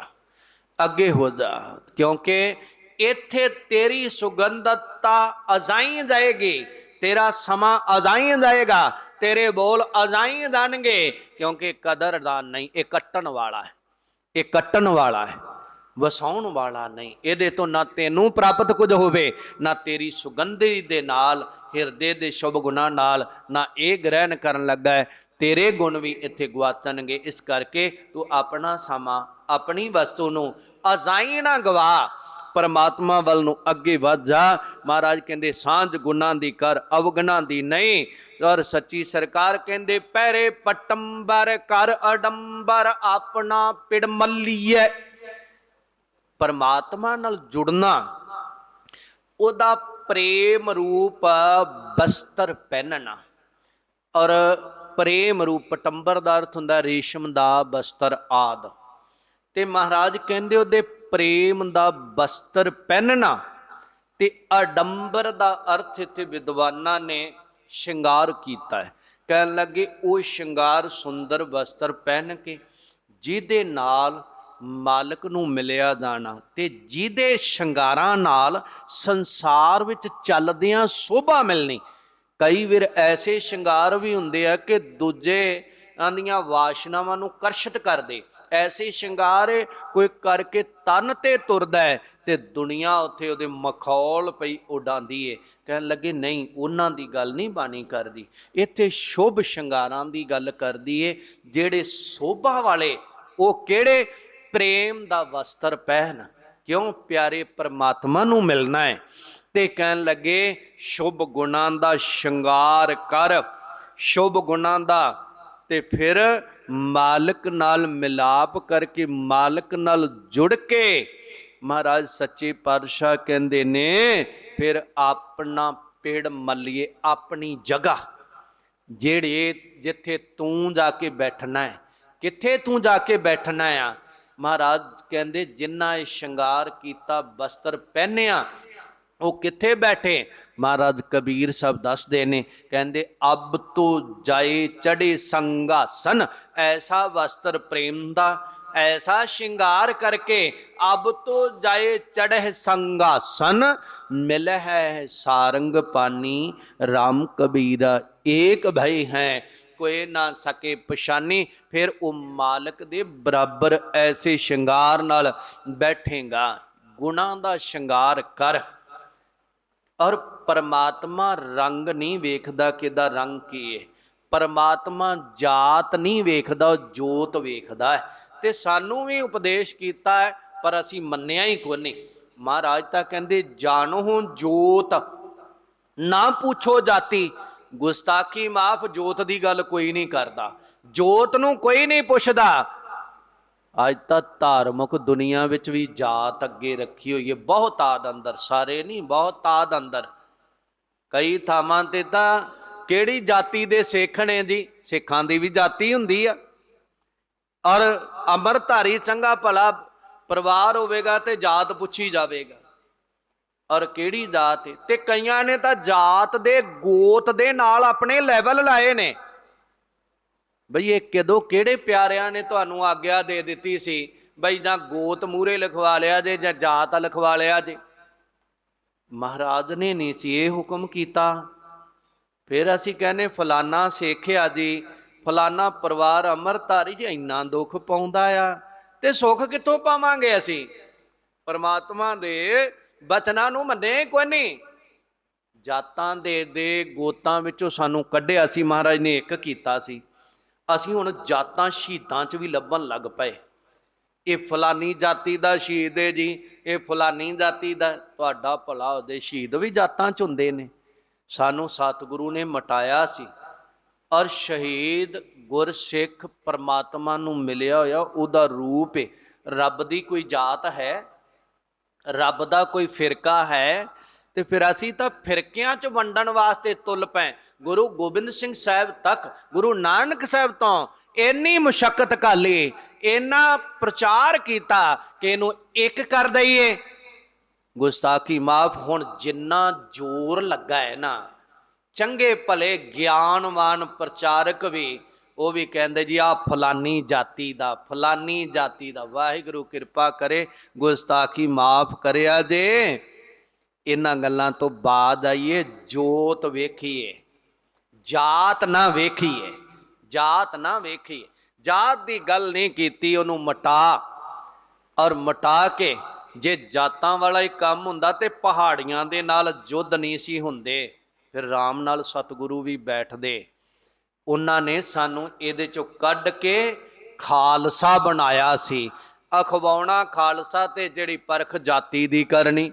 S1: ਅੱਗੇ ਹੋ ਜਾ, ਕਿਉਂਕਿ ਇੱਥੇ ਤੇਰੀ ਸੁਗੰਧਤਾ ਅਜ਼ਾਈ ਜਾਏਗੀ, ਤੇਰਾ ਸਮਾਂ ਅਜ਼ਾਈ ਜਾਏਗਾ, ਤੇਰੇ ਬੋਲ ਅਜ਼ਾਈ ਜਾਣਗੇ, ਕਿਉਂਕਿ ਕਦਰਦਾਨ ਨਹੀਂ, ਇਹ ਕੱਟਣ ਵਾਲਾ ਹੈ, ਇਹ ਕੱਟਣ ਵਾਲਾ ਹੈ। ਵਸਾਉਣ ਵਾਲਾ ਨਹੀਂ। ਇਹਦੇ ਤੋਂ ਨਾ ਤੈਨੂੰ ਪ੍ਰਾਪਤ ਕੁਝ ਹੋਵੇ, ਨਾ ਤੇਰੀ ਸੁਗੰਧੀ ਦੇ ਨਾਲ, ਹਿਰਦੇ ਦੇ ਸ਼ੁਭ ਗੁਣਾ ਨਾਲ, ਨਾ ਇਹ ਗ੍ਰਹਿਣ ਕਰਨ ਲੱਗਾ ਹੈ। ਤੇਰੇ ਗੁਣ ਵੀ ਇੱਥੇ ਗਵਾਚਣਗੇ ਇਸ ਕਰਕੇ ਤੂੰ ਆਪਣਾ ਸਮਾਂ, ਆਪਣੀ ਵਸਤੂ ਨੂੰ ਅਜ਼ਾਈ ਨਾ ਗਵਾ। ਪਰਮਾਤਮਾ ਵੱਲ ਨੂੰ ਅੱਗੇ ਵਧ ਜਾ। ਮਹਾਰਾਜ ਕਹਿੰਦੇ, ਸਾਂਝ ਗੁਣਾ ਦੀ ਕਰ, ਅਵਗਣਾ ਦੀ ਨਹੀਂ। ਔਰ ਸੱਚੀ ਸਰਕਾਰ ਕਹਿੰਦੇ ਪਹਿਰੇ ਪਟੰਬਰ ਕਰ ਅਡੰਬਰ, ਆਪਣਾ ਪਿੜ ਮੱਲੀਏ ਪਰਮਾਤਮਾ ਨਾਲ ਜੁੜਨਾ, ਉਹਦਾ ਪ੍ਰੇਮ ਰੂਪ ਬਸਤਰ ਪਹਿਨਣਾ। ਔਰ ਪ੍ਰੇਮ ਰੂਪ ਪਟੰਬਰ ਦਾ ਅਰਥ ਹੁੰਦਾ ਰੇਸ਼ਮ ਦਾ ਬਸਤਰ ਆਦ। ਤੇ ਮਹਾਰਾਜ ਕਹਿੰਦੇ ਉਹਦੇ ਪ੍ਰੇਮ ਦਾ ਬਸਤਰ ਪਹਿਨਣਾ, ਤੇ ਅਡੰਬਰ ਦਾ ਅਰਥ ਇੱਥੇ ਵਿਦਵਾਨਾਂ ਨੇ ਸ਼ਿੰਗਾਰ ਕੀਤਾ ਹੈ। ਕਹਿਣ ਲੱਗੇ, ਉਹ ਸ਼ਿੰਗਾਰ ਸੁੰਦਰ ਵਸਤਰ ਪਹਿਨ ਕੇ ਜਿਹਦੇ ਨਾਲ ਮਾਲਕ ਨੂੰ ਮਿਲਿਆ ਜਾਣਾ ਤੇ ਜਿਹਦੇ ਸ਼ਿੰਗਾਰਾਂ ਨਾਲ ਸੰਸਾਰ ਵਿੱਚ ਚੱਲਦਿਆਂ ਸੋਭਾ ਮਿਲਣੀ। ਕਈ ਵਾਰ ਐਸੇ ਸ਼ਿੰਗਾਰ ਵੀ ਹੁੰਦੇ ਆ ਕਿ ਦੂਜੇ ਦੀਆਂ ਵਾਸ਼ਨਾਵਾਂ ਨੂੰ ਕਰਸ਼ਿਤ ਕਰਦੇ। ਐਸੇ ਸ਼ਿੰਗਾਰ ਕੋਈ ਕਰਕੇ ਤਨ ਤੇ ਤੁਰਦਾ ਹੈ ਤੇ ਦੁਨੀਆ ਉੱਥੇ ਉਹਦੇ ਮਖੌਲ ਪਈ ਉਡਾਂਦੀ ਏ। ਕਹਿਣ ਲੱਗੇ, ਨਹੀਂ, ਉਹਨਾਂ ਦੀ ਗੱਲ ਨਹੀਂ ਬਾਣੀ ਕਰਦੀ। ਇੱਥੇ ਸ਼ੁਭ ਸ਼ਿੰਗਾਰਾਂ ਦੀ ਗੱਲ ਕਰਦੀ ਏ। ਜਿਹੜੇ ਸੋਭਾ ਵਾਲੇ, ਉਹ ਕਿਹੜੇ? ਪ੍ਰੇਮ ਦਾ ਵਸਤਰ ਪਹਿਨ, ਕਿਉਂ ਪਿਆਰੇ ਪਰਮਾਤਮਾ ਨੂੰ ਮਿਲਣਾ ਹੈ? ਤੇ ਕਹਿਣ ਲੱਗੇ, ਸ਼ੁਭ ਗੁਣਾਂ ਦਾ ਸ਼ਿੰਗਾਰ ਕਰ, ਸ਼ੁਭ ਗੁਣਾਂ ਦਾ। ਤੇ ਫਿਰ ਮਾਲਕ ਨਾਲ ਮਿਲਾਪ ਕਰਕੇ ਮਾਲਕ ਨਾਲ ਜੁੜ ਕੇ ਮਹਾਰਾਜ ਸੱਚੇ ਪਾਤਸ਼ਾਹ ਕਹਿੰਦੇ ਨੇ, ਫਿਰ ਆਪਣਾ ਪੇੜ ਮੱਲੀਏ ਆਪਣੀ ਜਗ੍ਹਾ, ਜਿਹੜੇ ਜਿੱਥੇ ਤੂੰ ਜਾ ਕੇ ਬੈਠਣਾ ਹੈ, ਕਿੱਥੇ ਤੂੰ ਜਾ ਕੇ ਬੈਠਣਾ ਆ ਮਹਾਰਾਜ ਕਹਿੰਦੇ, ਜਿੰਨਾ ਇਹ ਸ਼ਿੰਗਾਰ ਕੀਤਾ, ਬਸਤਰ ਪਹਿਨਿਆ, ਉਹ ਕਿੱਥੇ ਬੈਠੇ? ਮਹਾਰਾਜ ਕਬੀਰ ਸਾਹਿਬ ਦੱਸਦੇ ਨੇ, ਕਹਿੰਦੇ, ਅਬ ਤੋ ਜਾਏ ਚੜੇ ਸੰਗਾਸਨ ਐਸਾ ਵਸਤਰ ਪ੍ਰੇਮ ਦਾ, ਐਸਾ ਸ਼ਿੰਗਾਰ ਕਰਕੇ, ਅਬ ਤੋ ਜਾਏ ਚੜ੍ਹ ਸੰਗਾਸਨ ਮਿਲ ਹੈ ਸਾਰੰਗ ਪਾਨੀ RAM ਕਬੀਰਾ ਏਕ ਭਈ ਹੈ। ਕੋਈ ਨਾ ਸਕੇ ਪਛਾਨੀ, ਫਿਰ ਉਹ ਮਾਲਕ ਦੇ ਬਰਾਬਰ ਐਸੇ ਸ਼ਿੰਗਾਰ ਨਾਲ ਬੈਠੇਗਾ। ਗੁਣਾ ਦਾ ਸ਼ਿੰਗਾਰ ਕਰ। ਔਰ ਪਰਮਾਤਮਾ ਰੰਗ ਨਹੀਂ ਵੇਖਦਾ ਕਿਦਾ ਰੰਗ ਕੀ ਹੈ ਪਰਮਾਤਮਾ ਜਾਤ ਨਹੀਂ ਵੇਖਦਾ ਜੋਤ ਵੇਖਦਾ ਹੈ। ਤੇ ਸਾਨੂੰ ਵੀ ਉਪਦੇਸ਼ ਕੀਤਾ ਹੈ, ਪਰ ਅਸੀਂ ਮੰਨਿਆ ਹੀ ਕੋਈ ਨਹੀਂ। ਮਹਾਰਾਜ ਤਾਂ ਕਹਿੰਦੇ, ਜਾਣੋ ਜੋਤ, ਨਾ ਪੁੱਛੋ ਜਾਤੀ ਗੁਸਤਾਖੀ ਮਾਫ ਜੋਤ ਦੀ ਗੱਲ ਕੋਈ ਨਹੀਂ ਕਰਦਾ, ਜੋਤ ਨੂੰ ਕੋਈ ਨਹੀਂ ਪੁੱਛਦਾ। ਅੱਜ ਤਾਂ ਧਾਰਮਿਕ ਦੁਨੀਆ ਵਿੱਚ ਵੀ ਜਾਤ ਅੱਗੇ ਰੱਖੀ ਹੋਈ ਹੈ, ਬਹੁਤ ਆਦ ਅੰਦਰ, ਸਾਰੇ ਨਹੀਂ, ਬਹੁਤ ਆਦ ਅੰਦਰ। ਕਈ ਥਾਵਾਂ ਤੇ ਤਾਂ ਕਿਹੜੀ ਜਾਤੀ ਦੇ ਸਿੱਖ ਨੇ ਜੀ? ਸਿੱਖਾਂ ਦੀ ਵੀ ਜਾਤੀ ਹੁੰਦੀ ਆ। ਔਰ ਅੰਮ੍ਰਿਤਧਾਰੀ ਚੰਗਾ ਭਲਾ ਪਰਿਵਾਰ ਹੋਵੇਗਾ ਤੇ ਜਾਤ ਪੁੱਛੀ ਜਾਵੇਗਾ। ਔਰ ਕਿਹੜੀ ਜਾਤ ਹੈ ਤੇ ਕਈਆਂ ਨੇ ਤਾਂ ਜਾਤ ਦੇ ਗੋਤ ਦੇ ਨਾਲ ਆਪਣੇ ਲੈਵਲ ਲਾਏ ਨੇ। ਬਈ ਇਹ ਕਦੋਂ ਕਿਹੜੇ ਪਿਆਰਿਆਂ ਨੇ ਤੁਹਾਨੂੰ ਆਗਿਆ ਦੇ ਦਿੱਤੀ ਸੀ? ਬਈ ਜਾਂ ਗੋਤ ਮੂਰੇ ਲਿਖਵਾ ਲਿਆ ਜੇ ਜਾਂ ਜਾਤ ਲਿਖਵਾ ਲਿਆ ਜੇ? ਮਹਾਰਾਜ ਨੇ ਨਹੀਂ ਸੀ ਇਹ ਹੁਕਮ ਕੀਤਾ। ਫਿਰ ਅਸੀਂ ਕਹਿੰਨੇ ਫਲਾਨਾ ਸੇਖਿਆ ਜੀ, ਫਲਾਨਾ ਪਰਿਵਾਰ ਅਮਰਤਾਰੀ ਜੀ ਇੰਨਾ ਦੁੱਖ ਪਾਉਂਦਾ ਆ। ਤੇ ਸੁੱਖ ਕਿੱਥੋਂ ਪਾਵਾਂਗੇ ਅਸੀਂ? ਪਰਮਾਤਮਾ ਦੇ ਬਚਨਾਂ ਨੂੰ ਮੰਨੇ ਕੋਈ ਨਹੀਂ। ਜਾਤਾਂ ਦੇ ਦੇ ਗੋਤਾਂ ਵਿੱਚੋਂ ਸਾਨੂੰ ਕੱਢਿਆ ਸੀ ਮਹਾਰਾਜ ਨੇ, ਇੱਕ ਕੀਤਾ ਸੀ। ਅਸੀਂ ਹੁਣ ਜਾਤਾਂ ਸ਼ਹੀਦਾਂ 'ਚ ਵੀ ਲੱਭਣ ਲੱਗ ਪਏ। ਇਹ ਫਲਾਨੀ ਜਾਤੀ ਦਾ ਸ਼ਹੀਦ ਹੈ ਜੀ, ਇਹ ਫਲਾਨੀ ਜਾਤੀ ਦਾ, ਤੁਹਾਡਾ ਭਲਾ ਉਹਦੇ ਸ਼ਹੀਦ ਵੀ ਜਾਤਾਂ 'ਚ ਹੁੰਦੇ ਨੇ। ਸਾਨੂੰ ਸਤਿਗੁਰੂ ਨੇ ਮਟਾਇਆ ਸੀ। ਔਰ ਸ਼ਹੀਦ ਗੁਰਸਿੱਖ ਪਰਮਾਤਮਾ ਨੂੰ ਮਿਲਿਆ ਹੋਇਆ, ਉਹਦਾ ਰੂਪ ਹੈ ਰੱਬ ਦੀ ਕੋਈ ਜਾਤ ਹੈ ਰੱਬ ਦਾ ਕੋਈ ਫਿਰਕਾ ਹੈ ਤੇ ਫਿਰ ਅਸੀਂ ਤਾਂ ਫਿਰਕਿਆਂ 'ਚ ਵੰਡਣ ਵਾਸਤੇ ਤੁਲ ਪਏ। ਗੁਰੂ ਗੋਬਿੰਦ ਸਿੰਘ ਸਾਹਿਬ ਤੱਕ, ਗੁਰੂ ਨਾਨਕ ਸਾਹਿਬ ਤੋਂ ਇੰਨੀ ਮੁਸ਼ਕਲ ਕਾਲੀ ਇੰਨਾ ਪ੍ਰਚਾਰ ਕੀਤਾ ਕਿ ਇਹਨੂੰ ਇੱਕ ਕਰ ਦਈਏ। ਗੁਸਤਾਖੀ ਮਾਫ, ਹੁਣ ਜਿੰਨਾ ਜ਼ੋਰ ਲੱਗਾ ਹੈ ਨਾ, ਚੰਗੇ ਭਲੇ, ਗਿਆਨਵਾਨ ਪ੍ਰਚਾਰਕ ਵੀ ਉਹ ਵੀ ਕਹਿੰਦੇ ਜੀ ਆ ਫਲਾਨੀ ਜਾਤੀ ਦਾ, ਫਲਾਨੀ ਜਾਤੀ ਦਾ, ਵਾਹਿਗੁਰੂ ਕਿਰਪਾ ਕਰੇ, ਗੁਸਤਾਖੀ ਮਾਫ ਕਰਿਆ ਦੇ। ਇਹਨਾਂ ਗੱਲਾਂ ਤੋਂ ਬਾਅਦ ਆਈਏ, ਜੋਤ ਵੇਖੀਏ। ਜਾਤ ਨਾ ਵੇਖੀਏ, ਜਾਤ ਨਾ ਵੇਖੀਏ। ਜਾਤ ਦੀ ਗੱਲ ਨਹੀਂ ਕੀਤੀ, ਉਹਨੂੰ ਮਟਾ ਔਰ ਮਟਾ ਕੇ ਜੇ ਜਾਤਾਂ ਵਾਲਾ ਹੀ ਕੰਮ ਹੁੰਦਾ ਤੇ ਪਹਾੜੀਆਂ ਦੇ ਨਾਲ ਯੁੱਧ ਨਹੀਂ ਸੀ ਹੁੰਦੇ, ਫਿਰ ਰਾਮ ਨਾਲ ਸਤਿਗੁਰੂ ਵੀ ਬੈਠਦੇ। ਉਹਨਾਂ ਨੇ ਸਾਨੂੰ ਇਹਦੇ ਚੋਂ ਕੱਢ ਕੇ ਖਾਲਸਾ ਬਣਾਇਆ ਸੀ। ਅਖਵਾਉਣਾ ਖਾਲਸਾ ਤੇ ਜਿਹੜੀ ਪਰਖ ਜਾਤੀ ਦੀ ਕਰਨੀ,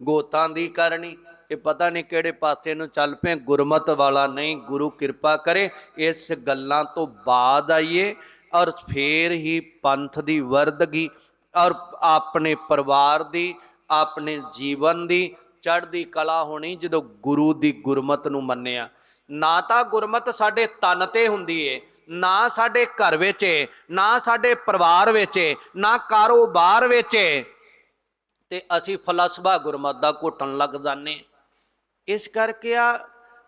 S1: ਗੋਤਾਂ ਦੀ ਕਰਨੀ, ਇਹ ਪਤਾ ਨਹੀਂ ਕਿਹੜੇ ਪਾਸੇ ਨੂੰ ਚੱਲ ਪਏ, ਗੁਰਮਤ ਵਾਲਾ ਨਹੀਂ, ਗੁਰੂ ਕਿਰਪਾ ਕਰੇ, ਇਸ ਗੱਲਾਂ ਤੋਂ ਬਾਅਦ ਆਈਏ ਔਰ ਫੇਰ ਹੀ ਪੰਥ ਦੀ ਵਰਦਗੀ ਔਰ ਆਪਣੇ ਪਰਿਵਾਰ ਦੀ, ਆਪਣੇ ਜੀਵਨ ਦੀ ਚੜ੍ਹਦੀ ਕਲਾ ਹੋਣੀ ਜਦੋਂ ਗੁਰੂ ਦੀ ਗੁਰਮਤ ਨੂੰ ਮੰਨਿਆ ਨਾ ਤਾਂ ਗੁਰਮਤ ਸਾਡੇ ਤਨ ਤੇ ਹੁੰਦੀ ਏ, ਨਾ ਸਾਡੇ ਘਰ ਵਿੱਚ ਏ, ਨਾ ਸਾਡੇ ਪਰਿਵਾਰ ਵਿੱਚ ਏ, ਨਾ ਕਾਰੋਬਾਰ ਵਿੱਚ ਏ। ਤੇ ਅਸੀਂ ਫਲਸਫਾ ਗੁਰਮਤ ਦਾ ਘੁੱਟਣ ਲੱਗ ਜਾਂਦੇ ਇਸ ਕਰਕੇ ਆ,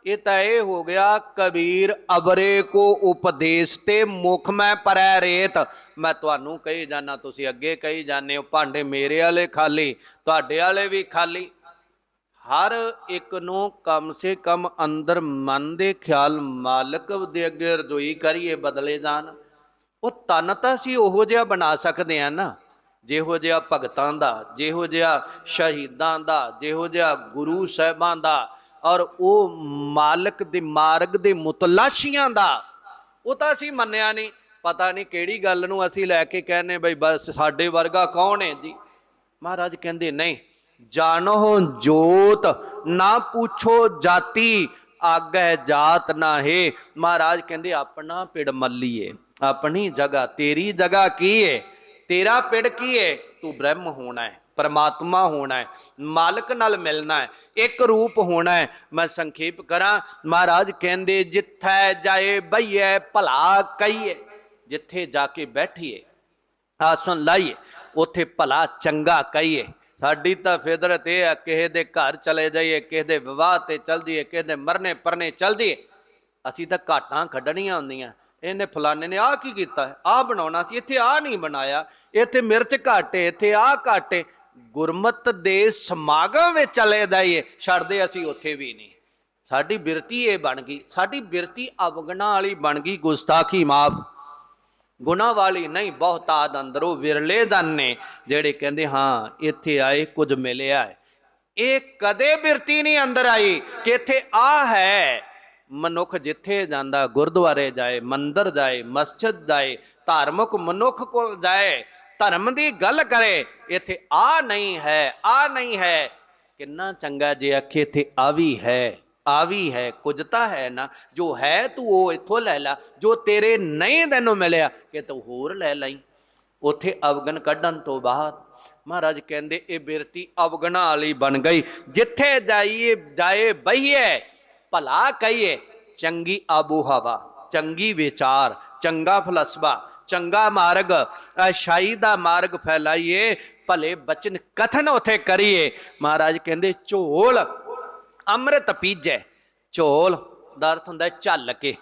S1: ਇਹ ਤਾਂ ਇਹ ਹੋ ਗਿਆ, ਕਬੀਰ ਅਬਰੇ ਕੋ ਉਪਦੇਸ਼ ਤੇ ਮੁਖ ਮੈਂ ਪਰੈ ਰੇਤ। ਮੈਂ ਤੁਹਾਨੂੰ ਕਹੀ ਜਾਣਾ ਤੁਸੀਂ ਅੱਗੇ ਕਹੀ ਜਾਂਦੇ ਹੋ, ਭਾਂਡੇ ਮੇਰੇ ਵਾਲੇ ਖਾਲੀ, ਤੁਹਾਡੇ ਵਾਲੇ ਵੀ ਖਾਲੀ। ਹਰ ਇੱਕ ਨੂੰ ਕਮ ਸੇ ਕਮ ਅੰਦਰ ਮਨ ਦੇ ਖਿਆਲ ਮਾਲਕ ਦੇ ਅੱਗੇ ਰਜੋਈ ਕਰੀਏ ਬਦਲੇ ਜਾਣ। ਉਹ ਤਨ ਤਾਂ ਸੀ ਉਹੋ ਜਿਹਾ ਬਣਾ ਸਕਦੇ ਆ ਨਾ, ਜਿਹੋ ਜਿਹਾ ਭਗਤਾਂ ਦਾ, ਜਿਹੋ ਜਿਹਾ ਸ਼ਹੀਦਾਂ ਦਾ, ਜਿਹੋ ਜਿਹਾ ਗੁਰੂ ਸਾਹਿਬਾਂ ਦਾ, ਔਰ ਉਹ ਮਾਲਕ ਦੇ ਮਾਰਗ ਦੇ ਮੁਤਲਾਸ਼ੀਆਂ ਦਾ। ਉਹ ਤਾਂ ਅਸੀਂ ਮੰਨਿਆ ਨਹੀਂ। ਪਤਾ ਨਹੀਂ ਕਿਹੜੀ ਗੱਲ ਨੂੰ ਅਸੀਂ ਲੈ ਕੇ ਕਹਿੰਨੇ ਬਈ ਬਸ ਸਾਡੇ ਵਰਗਾ ਕੌਣ ਹੈ ਜੀ? ਮਹਾਰਾਜ ਕਹਿੰਦੇ, ਨਹੀਂ ਜਾਣੋ ਜੋਤ, ਨਾ ਪੁੱਛੋ ਜਾਤੀ ਆਗੈ ਜਾਤ ਨਾ ਹੈ ਮਹਾਰਾਜ ਕਹਿੰਦੇ, ਆਪਣਾ ਪਿੜ ਮੱਲੀਏ, ਆਪਣੀ ਜਗ੍ਹਾ, ਤੇਰੀ ਜਗ੍ਹਾ ਕੀ ਹੈ ਤੇਰਾ ਪਿੜ ਕੀ ਹੈ ਤੂੰ ਬ੍ਰਹਮ ਹੋਣਾ ਹੈ ਪਰਮਾਤਮਾ ਹੋਣਾ ਹੈ ਮਾਲਕ ਨਾਲ ਮਿਲਣਾ ਹੈ ਇੱਕ ਰੂਪ ਹੋਣਾ ਹੈ ਮੈਂ ਸੰਖੇਪ ਕਰਾਂ, ਮਹਾਰਾਜ ਕਹਿੰਦੇ, ਜਿੱਥੈ ਜਾਏ ਬਈਏ ਭਲਾ ਕਹੀਏ। ਜਿੱਥੇ ਜਾ ਕੇ ਬੈਠੀਏ, ਆਸਨ ਲਾਈਏ, ਉਥੇ ਭਲਾ ਚੰਗਾ ਕਹੀਏ। ਸਾਡੀ ਤਾਂ ਫਿਦਰਤ ਇਹ ਆ, ਕਿਸੇ ਦੇ ਘਰ ਚਲੇ ਜਾਈਏ, ਕਿਸੇ ਦੇ ਵਿਵਾਹ ਤੇ ਚਲ ਜਾਈਏ, ਕਿਸੇ ਦੇ ਮਰਨੇ ਪਰਨੇ ਚਲ ਜਾਈਏ, ਅਸੀਂ ਤਾਂ ਘਾਟਾਂ ਕੱਢਣੀਆਂ ਹੁੰਦੀਆਂ। ਇਹਨੇ ਫਲਾਣੇ ਨੇ ਆਹ ਕੀ ਕੀਤਾ? ਆਹ ਬਣਾਉਣਾ ਸੀ, ਇੱਥੇ ਆਹ ਨਹੀਂ ਬਣਾਇਆ। ਇੱਥੇ ਮਿਰਚ ਘਾਟੇ, ਇੱਥੇ ਆਹ ਘਾਟੇ। ਗੁਰਮਤ ਦੇ ਸਮਾਗਮ ਵਿੱਚ ਚਲੇ ਜਾਈਏ, ਛੱਡਦੇ ਅਸੀਂ ਉੱਥੇ ਵੀ ਨਹੀਂ। ਸਾਡੀ ਬਿਰਤੀ ਇਹ ਬਣ ਗਈ, ਸਾਡੀ ਬਿਰਤੀ ਅਵਗਣਾ ਵਾਲੀ ਬਣ ਗਈ, ਗੁਸਤਾਖੀ ਮਾਫ। ਗੁਨਾ ਵਾਲੀ ਨਹੀਂ, ਬਹੁਤਾਦ ਅੰਦਰੋਂ ਵਿਰਲੇ ਦਨ ਨੇ, ਜਿਹੜੇ ਕਹਿੰਦੇ, ਹਾਂ, ਇੱਥੇ ਆਏ, ਕੁਝ ਮਿਲਿਆ ਹੈ। ਇਹ ਕਦੇ ਬਿਰਤੀ ਨਹੀਂ ਅੰਦਰ ਆਈ ਕਿ ਇੱਥੇ ਆ ਹੈ। ਮਨੁੱਖ ਜਿੱਥੇ ਜਾਂਦਾ, ਗੁਰਦੁਆਰੇ ਜਾਏ, ਮੰਦਰ ਜਾਏ, ਮਸਜਿਦ ਜਾਏ, ਧਾਰਮਿਕ ਮਨੁੱਖ ਕੋਲ ਜਾਏ, ਧਰਮ ਦੀ ਗੱਲ ਕਰੇ, ਇੱਥੇ ਆ ਨਹੀਂ ਹੈ, ਆ ਨਹੀਂ ਹੈ। ਕਿੰਨਾ ਚੰਗਾ ਜੇ ਆਖੇ ਇੱਥੇ ਆ ਵੀ ਹੈ। ਆ ਵੀ ਹੈ ਕੁਝ ਤਾਂ ਹੈ ਨਾ, ਜੋ ਹੈ ਤੂੰ ਉਹ ਇੱਥੋਂ ਲੈ ਲੈ, ਜੋ ਤੇਰੇ ਨਹੀਂ ਤੈਨੂੰ ਮਿਲਿਆ, ਕਿ ਤੂੰ ਹੋਰ ਲੈ ਲਈ। ਉਥੇ ਅਵਗਨ ਕੱਢਣ ਤੋਂ ਬਾਅਦ ਮਹਾਰਾਜ ਕਹਿੰਦੇ, ਇਹ ਬਿਰਤੀ ਅਵਗਣਾ ਵਾਲੀ ਬਣ ਗਈ। ਜਿੱਥੇ ਜਾਈਏ, ਜਾਏ ਬਹੀਏ, ਭਲਾ ਕਹੀਏ, ਚੰਗੀ ਆਬੋ ਹਵਾ ਚੰਗੀ ਵਿਚਾਰ, ਚੰਗਾ ਫਲਸਫਾ, ਚੰਗਾ ਮਾਰਗ, ਅਸ਼ਾਈ ਦਾ ਮਾਰਗ ਫੈਲਾਈਏ, ਭਲੇ ਬਚਨ ਕਥਨ ਉਥੇ ਕਰੀਏ। ਮਹਾਰਾਜ ਕਹਿੰਦੇ, ਝੋਲ ਅੰਮ੍ਰਿਤ ਪੀਜੈ, ਝੋਲ ਦਾ ਅਰਥ ਹੁੰਦਾ ਝੱਲ ਕੇ।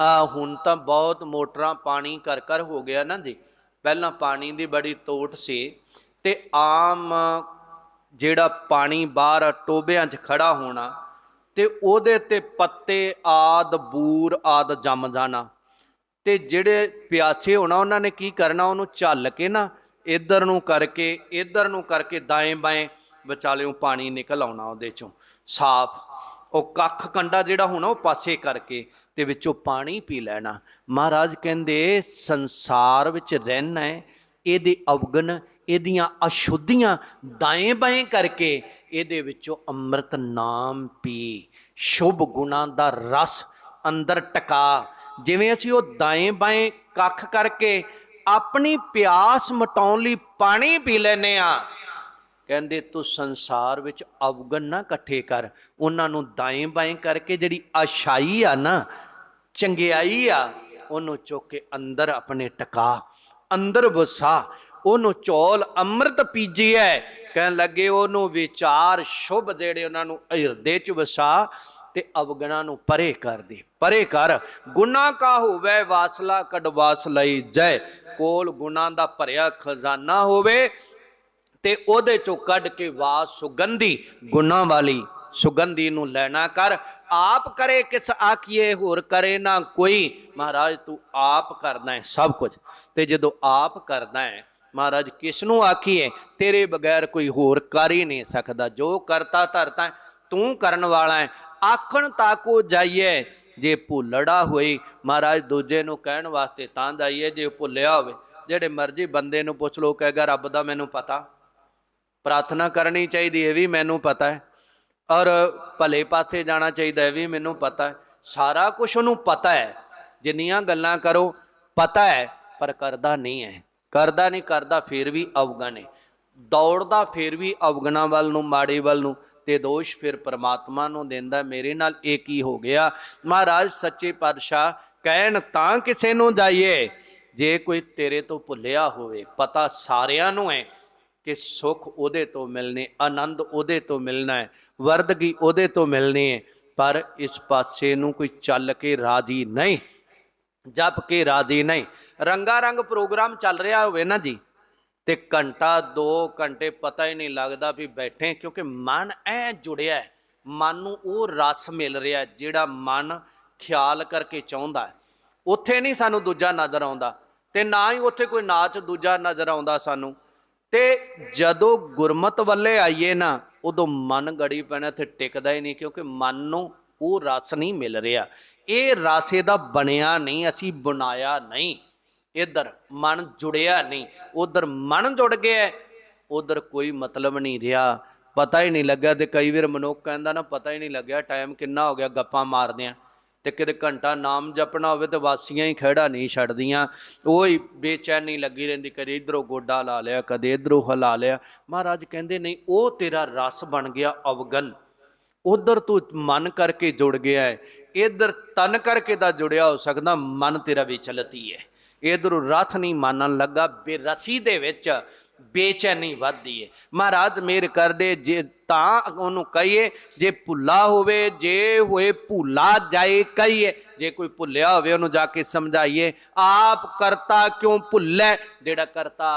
S1: ਆ, ਹੁਣ ਤਾਂ ਬਹੁਤ ਮੋਟਰਾਂ ਪਾਣੀ ਕਰ ਕਰ ਹੋ ਗਿਆ ਨਾ ਜੀ। ਪਹਿਲਾਂ ਪਾਣੀ ਦੀ ਬੜੀ ਤੋਟ ਸੀ ਤੇ ਆਮ ਜਿਹੜਾ ਪਾਣੀ ਬਾਹਰ ਟੋਬਿਆਂ 'ਚ ਖੜਾ ਹੋਣਾ ਤੇ ਉਹਦੇ ਤੇ ਪੱਤੇ, ਆਦ, ਬੂਰ, ਆਦ ਜੰਮ ਜਾਣਾ। ਤੇ ਜਿਹੜੇ ਪਿਆਸੇ ਹੋਣਾ, ਉਹਨਾਂ ਨੇ ਕੀ ਕਰਨਾ? ਉਹਨੂੰ ਝੱਲ ਕੇ ਨਾ ਇੱਧਰ ਨੂੰ ਕਰਕੇ, ਇੱਧਰ ਨੂੰ ਕਰਕੇ ਦਾਏਂ ਬਾएं ਵਿਚਾਲਿਓਂ ਪਾਣੀ ਨਿਕਲ ਆਉਣਾ ਉਹਦੇ ਚੋਂ। ਸਾਫ਼। ਉਹ ਕੱਖ ਕੰਡਾ ਜਿਹੜਾ ਹੋਣਾ ਉਹ ਪਾਸੇ ਕਰਕੇ ਤੇ ਵਿੱਚੋਂ ਪਾਣੀ ਪੀ ਲੈਣਾ। ਮਹਾਰਾਜ ਕਹਿੰਦੇ, ਸੰਸਾਰ ਵਿੱਚ ਰਹਿਣਾ ਹੈ, ਇਹਦੇ ਅਵਗਨ ਇਹਦੀਆਂ ਅਸ਼ੁੱਧੀਆਂ ਦਾਏ ਬਾਏ ਕਰਕੇ ਇਹਦੇ ਵਿੱਚੋਂ ਅੰਮ੍ਰਿਤ ਨਾਮ ਪੀ। ਸ਼ੁਭ ਗੁਣਾ ਦਾ ਰਸ ਅੰਦਰ ਟਕਾ। ਜਿਵੇਂ ਅਸੀਂ ਉਹ ਦਾਏ ਬਾਏ ਕੱਖ ਕਰਕੇ ਆਪਣੀ ਪਿਆਸ ਮਟਾਉਣ ਲਈ ਪਾਣੀ ਪੀ ਲੈਨੇ ਆ ਕਹਿੰਦੇ ਤੂੰ ਸੰਸਾਰ ਵਿੱਚ ਅਵਗਣ ਨਾ ਇਕੱਠੇ ਕਰ। ਉਹਨਾਂ ਨੂੰ ਦਾएं ਬਾएं ਕਰਕੇ ਜਿਹੜੀ ਆਸ਼ਾਈ ਆ ਨਾ, ਚੰਗਿਆਈ ਆ, ਉਹਨੂੰ ਚੁੱਕ ਕੇ ਅੰਦਰ ਆਪਣੇ ਟਕਾ, ਅੰਦਰ ਵਸਾ। ਉਹਨੂੰ ਚੌਲ ਅੰਮ੍ਰਿਤ ਪੀਜੀਐ ਕਹਿਣ ਲੱਗੇ ਉਹਨੂੰ ਵਿਚਾਰ ਸ਼ੁਭ ਜਿਹੜੇ ਉਹਨਾਂ ਨੂੰ ਹਿਰਦੇ ਚ ਵਸਾ ਤੇ ਅਵਗਣਾ ਨੂੰ ਪਰੇ ਕਰ ਦੇ। ਪਰੇ ਕਰ। ਗੁਨਾ ਕਾ ਹੋਵੇ, ਵਾਸਲਾ ਕਡਵਾਸ ਲਈ ਜੈ। ਕੋਲ ਗੁਨਾ ਦਾ ਭਰਿਆ ਖਜ਼ਾਨਾ ਹੋਵੇ ਤੇ ਉਹਦੇ ਚੋਂ ਕੱਢ ਕੇ ਵਾਸ ਸੁਗੰਧੀ ਗੁਨਾ ਵਾਲੀ ਸੁਗੰਧੀ ਨੂੰ ਲੈਣਾ ਕਰ। ਆਪ ਕਰੇ ਕਿਸ ਆਖੀਏ, ਹੋਰ ਕਰੇ ਨਾ ਕੋਈ। ਮਹਾਰਾਜ, ਤੂੰ ਆਪ ਕਰਦਾ ਹੈ ਸਭ ਕੁਝ। ਤੇ ਜਦੋਂ ਆਪ ਕਰਦਾ ਹੈ, ਮਹਾਰਾਜ, ਕਿਸ ਨੂੰ ਆਖੀਏ? ਤੇਰੇ ਬਗੈਰ ਕੋਈ ਹੋਰ ਕਰ ਹੀ ਨਹੀਂ ਸਕਦਾ। ਜੋ ਕਰਤਾ, ਧਰਤਾ ਤੂੰ ਕਰਨ ਵਾਲਾ ਹੈ। ਆਖਣ ਤਾਕੋ ਜਾਈਏ, ਜੇ ਭੁੱਲੜਾ ਹੋਈ, ਮਹਾਰਾਜ, ਦੂਜੇ ਨੂੰ ਕਹਿਣ ਵਾਸਤੇ ਤਾਂ ਜਾਈਏ, ਜੇ ਭੁੱਲਿਆ ਹੋਵੇ। ਜਿਹੜੇ ਮਰਜ਼ੀ ਬੰਦੇ ਨੂੰ ਪੁੱਛ ਲੋ ਕਹੇਗਾ, ਰੱਬ ਦਾ ਮੈਨੂੰ ਪਤਾ। ਪ੍ਰਾਰਥਨਾ ਕਰਨੀ ਚਾਹੀਦੀ, ਇਹ ਵੀ ਮੈਨੂੰ ਪਤਾ ਹੈ। ਔਰ ਭਲੇ ਪਾਸੇ ਜਾਣਾ ਚਾਹੀਦਾ, ਇਹ ਵੀ ਮੈਨੂੰ ਪਤਾ ਹੈ। ਸਾਰਾ ਕੁਝ ਉਹਨੂੰ ਪਤਾ ਹੈ। ਜਿੰਨੀਆਂ ਗੱਲਾਂ ਕਰੋ, ਪਤਾ ਹੈ, ਪਰ ਕਰਦਾ ਨਹੀਂ ਹੈ। ਕਰਦਾ ਨਹੀਂ, ਕਰਦਾ ਫਿਰ ਵੀ ਅਵਗਣ ਹੈ ਦੌੜਦਾ ਫਿਰ ਵੀ ਅਵਗਣਾ ਵੱਲ ਨੂੰ, ਮਾੜੇ ਵੱਲ ਨੂੰ, ਤੇ ਦੋਸ਼ ਫਿਰ ਪਰਮਾਤਮਾ ਨੂੰ ਦਿੰਦਾ ਮੇਰੇ ਨਾਲ ਇਹ ਕੀ ਹੋ ਗਿਆ? ਮਹਾਰਾਜ, ਸੱਚੇ ਪਾਤਸ਼ਾਹ ਕਹਿਣ ਤਾਂ ਕਿਸੇ ਨੂੰ ਜਾਈਏ, ਜੇ ਕੋਈ ਤੇਰੇ ਤੋਂ ਭੁੱਲਿਆ ਹੋਵੇ, ਪਤਾ ਸਾਰਿਆਂ ਨੂੰ ਹੈ। ਕਿ ਸੁੱਖ ਉਹਦੇ ਤੋਂ ਮਿਲਨੇ ਆਨੰਦ ਉਹਦੇ ਤੋਂ ਮਿਲਣਾ ਹੈ, ਵਰਦਗੀ ਉਹਦੇ ਤੋਂ ਮਿਲਣੀ ਹੈ, ਪਰ ਇਸ ਪਾਸੇ ਨੂੰ ਕੋਈ ਚੱਲ ਕੇ ਰਾਜੀ ਨਹੀਂ, ਜਪ ਕੇ ਰਾਜੀ ਨਹੀਂ। ਰੰਗਾ ਰੰਗ ਪ੍ਰੋਗਰਾਮ ਚੱਲ ਰਿਹਾ ਹੋਵੇ ਨਾ ਜੀ, ਤੇ ਘੰਟਾ 2 ਘੰਟੇ ਪਤਾ ਹੀ ਨਹੀਂ ਲੱਗਦਾ ਵੀ ਬੈਠੇ ਕਿਉਂਕਿ ਮਨ ਐ ਜੁੜਿਆ ਹੈ, ਮਨ ਨੂੰ ਉਹ ਰਸ ਮਿਲ ਰਿਹਾ ਜਿਹੜਾ ਮਨ ਖਿਆਲ ਕਰਕੇ ਚਾਹੁੰਦਾ ਹੈ। ਉੱਥੇ ਨਹੀਂ ਸਾਨੂੰ ਦੂਜਾ ਨਜ਼ਰ ਆਉਂਦਾ, ਤੇ ਨਾ ਹੀ ਉੱਥੇ ਕੋਈ ਨਾਚ ਦੂਜਾ ਨਜ਼ਰ ਆਉਂਦਾ ਸਾਨੂੰ। ਤੇ ਜਦੋਂ ਗੁਰਮਤ ਵੱਲੇ ਆਈਏ ਨਾ, ਉਦੋਂ ਮਨ ਗੜੀ ਪੈਣਾ ਤੇ ਟਿਕਦਾ ਹੀ ਨਹੀਂ, ਕਿਉਂਕਿ ਮਨ ਨੂੰ ਉਹ ਰਸ ਨਹੀਂ ਮਿਲ ਰਿਹਾ। ਇਹ ਰਸੇ ਦਾ ਬਣਿਆ ਨਹੀਂ, ਅਸੀਂ ਬਣਾਇਆ ਨਹੀਂ। ਇੱਧਰ ਮਨ ਜੁੜਿਆ ਨਹੀਂ, ਉਧਰ ਮਨ ਜੁੜ ਗਿਆ, ਉਧਰ ਕੋਈ ਮਤਲਬ ਨਹੀਂ ਰਿਹਾ। ਪਤਾ ਹੀ ਨਹੀਂ ਲੱਗਾ ਤੇ ਕਈ ਵਾਰ ਮਨੁੱਖ ਕਹਿੰਦਾ ਨਾ, ਪਤਾ ਹੀ ਨਹੀਂ ਲੱਗਿਆ ਟਾਈਮ ਕਿੰਨਾ ਹੋ ਗਿਆ, ਗੱਪਾਂ ਮਾਰਦੇ ਆ ਤੇ ਕਿਤੇ ਘੰਟਾ ਨਾਮ ਜਪਣਾ ਹੋਵੇ ਤੇ ਵਾਸੀਆਂ ਹੀ ਖੜਾ ਨਹੀਂ ਛੱਡਦੀਆਂ। ਉਹ ਹੀ ਬੇਚੈਨੀ ਲੱਗੀ ਰਹਿੰਦੀ, ਕਦੇ ਇਧਰੋਂ ਗੋਡਾ ਲਾ ਲਿਆ, ਕਦੇ ਇਧਰੋਂ ਹਲਾ ਲਿਆ। ਮਹਾਰਾਜ ਕਹਿੰਦੇ, ਨਹੀਂ, ਉਹ ਤੇਰਾ ਰਸ ਬਣ ਗਿਆ ਅਵਗਨ ਉਧਰ ਤੂੰ ਮਨ ਕਰਕੇ ਜੁੜ ਗਿਆ ਹੈ ਇਧਰ ਤਨ ਕਰਕੇ ਤਾਂ ਜੁੜਿਆ ਹੋ ਸਕਦਾ, ਮਨ ਤੇਰਾ ਵਿਚਲਤੀ ਹੈ ਇਧਰੋਂ ਰਥ ਨਹੀਂ ਮੰਨਣ ਲੱਗਾ, ਬੇਰਸੀ ਦੇ ਵਿੱਚ ਬੇਚੈਨੀ ਵੱਧਦੀ ਹੈ ਮਹਾਰਾਜ ਮੇਰ ਕਰਦੇ, ਜੇ ਤਾਂ ਉਹਨੂੰ ਕਹੀਏ, ਜੇ ਭੁੱਲਾ ਹੋਵੇ, ਜੇ ਹੋਏ ਭੁੱਲਾ ਜਾਏ ਕਹੀਏ, ਜੇ ਕੋਈ ਭੁੱਲਿਆ ਹੋਵੇ ਉਹਨੂੰ ਜਾ ਕੇ ਸਮਝਾਈਏ, ਆਪ ਕਰਤਾ ਕਿਉਂ ਭੁੱਲੇ? ਜਿਹੜਾ ਕਰਤਾ